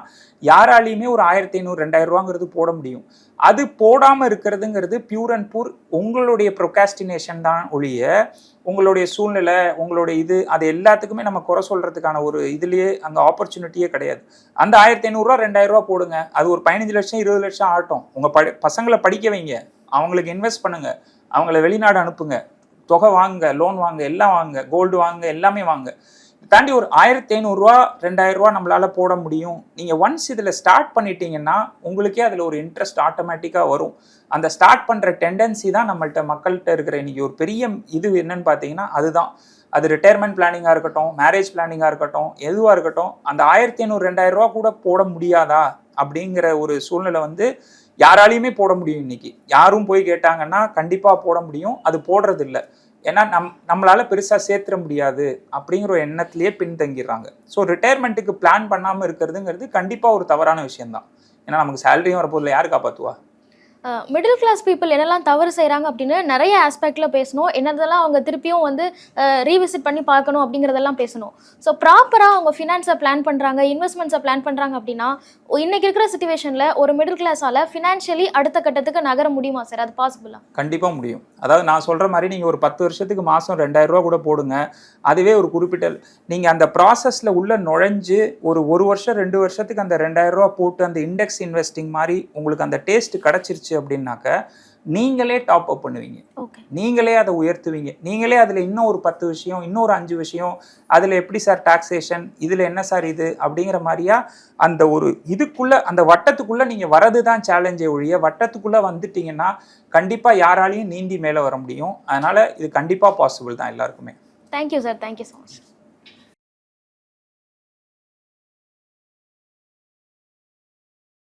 யாராலையுமே ஒரு ஆயிரத்தி ஐநூறு ரெண்டாயிரம் ரூபாங்கிறது போட முடியும். அது போடாமல் இருக்கிறதுங்கிறது பியூர் அண்ட் பூர் உங்களுடைய ப்ரொகாஸ்டினேஷன் தான் ஒழிய உங்களுடைய சூழ்நிலை உங்களுடைய இது அது எல்லாத்துக்குமே நம்ம குறை சொல்கிறதுக்கான ஒரு இதுலேயே அங்கே ஆப்பர்ச்சுனிட்டியே கிடையாது. அந்த ஆயிரத்தி ஐநூறுரூவா ரெண்டாயிரரூவா போடுங்க. அது ஒரு பதினஞ்சு லட்சம் இருபது லட்சம் ஆகட்டும். உங்கள் ப பசங்களை படிக்க வைங்க. அவங்களுக்கு இன்வெஸ்ட் பண்ணுங்க. அவங்கள வெளிநாடு அனுப்புங்க. தொகை வாங்க லோன் வாங்க எல்லாம் வாங்க கோல்டு வாங்க எல்லாமே வாங்க தாண்டி ஒரு ஆயிரத்தி ஐநூறுரூவா ரெண்டாயிரம் ரூபா நம்மளால் போட முடியும். நீங்கள் ஒன்ஸ் இதில் ஸ்டார்ட் பண்ணிட்டீங்கன்னா உங்களுக்கே அதில் ஒரு இன்ட்ரெஸ்ட் ஆட்டோமேட்டிக்காக வரும். அந்த ஸ்டார்ட் பண்ணுற டெண்டன்சி தான் நம்மள்கிட்ட மக்கள்கிட்ட இருக்கிற இன்னைக்கு ஒரு பெரிய இது என்னன்னு பார்த்தீங்கன்னா அதுதான். அது ரிட்டையர்மெண்ட் பிளானிங்காக இருக்கட்டும் மேரேஜ் பிளானிங்காக இருக்கட்டும் எதுவாக இருக்கட்டும் அந்த ஆயிரத்தி ஐநூறு ரெண்டாயிரம் ரூபா கூட போட முடியாதா? அப்படிங்கிற ஒரு சூழ்நிலை வந்து யாராலையுமே போட முடியும் இன்னைக்கு. யாரும் போய் கேட்டாங்கன்னா கண்டிப்பாக போட முடியும். அது போடுறது இல்லை ஏன்னா நம் நம்மளால் பெருசாக சேர்த்துட முடியாது அப்படிங்கிற ஒரு எண்ணத்திலேயே பின்தங்கிடுறாங்க. ஸோ ரிட்டையர்மெண்ட்டுக்கு பிளான் பண்ணாமல் இருக்கிறதுங்கிறது கண்டிப்பாக ஒரு தவறான விஷயம்தான். ஏன்னா நமக்கு சேலரியும் வரப்போதில் யார் காப்பாற்றுவா மிடில் கிளாஸ் பீப்புள் என்னெல்லாம் தவறு செய்கிறாங்க அப்படின்னு நிறைய ஆஸ்பெக்டில் பேசணும். என்னதெல்லாம் அவங்க திருப்பியும் வந்து ரீவிசிட் பண்ணி பார்க்கணும் அப்படிங்கிறதெல்லாம் பேசணும். ஸோ ப்ராப்பராக அவங்க ஃபினான்ஸை பிளான் பண்ணுறாங்க இன்வெஸ்ட்மெண்ட்ஸை பிளான் பண்ணுறாங்க அப்படின்னா இன்னைக்கு இருக்கிற சுச்சுவேஷனில் ஒரு மிடில் கிளாஸால் ஃபினான்ஷியலி அடுத்த கட்டத்துக்கு நகர முடியுமா சார் அது பாசிபிளா கண்டிப்பாக முடியும். அதாவது நான் சொல்கிற மாதிரி நீங்கள் ஒரு பத்து வருஷத்துக்கு மாதம் ரெண்டாயிரம் ரூபா கூட போடுங்க. அதுவே ஒரு குறிப்பிட்ட நீங்கள் அந்த ப்ராசஸில் உள்ள நுழைஞ்சு ஒரு ஒரு வருஷம் ரெண்டு வருஷத்துக்கு அந்த ரெண்டாயிரரூவா போட்டு அந்த இண்டெக்ஸ் இன்வெஸ்டிங் மாதிரி உங்களுக்கு அந்த டேஸ்ட் கிடச்சிருச்சு அப்படின்னாக்க நீங்களே டாப் அப் பண்ணுவீங்க. நீங்களே அதை உயர்த்துவீங்க. நீங்களே அதில் இன்னும் ஒரு பத்து விஷயம் இன்னொரு அஞ்சு விஷயம் அதில் எப்படி சார் டாக்ஸேஷன் இதில் என்ன சார் இது அப்படிங்கிற மாதிரியா அந்த ஒரு இதுக்குள்ள அந்த வட்டத்துக்குள்ள நீங்கள் வரது தான் சேலஞ்சே ஒழிய வட்டத்துக்குள்ள வந்துட்டீங்கன்னா கண்டிப்பாக யாராலையும் நீந்தி மேலே வர முடியும். அதனால இது கண்டிப்பாக பாசிபிள் தான் எல்லாருக்குமே. Thank you sir thank you so much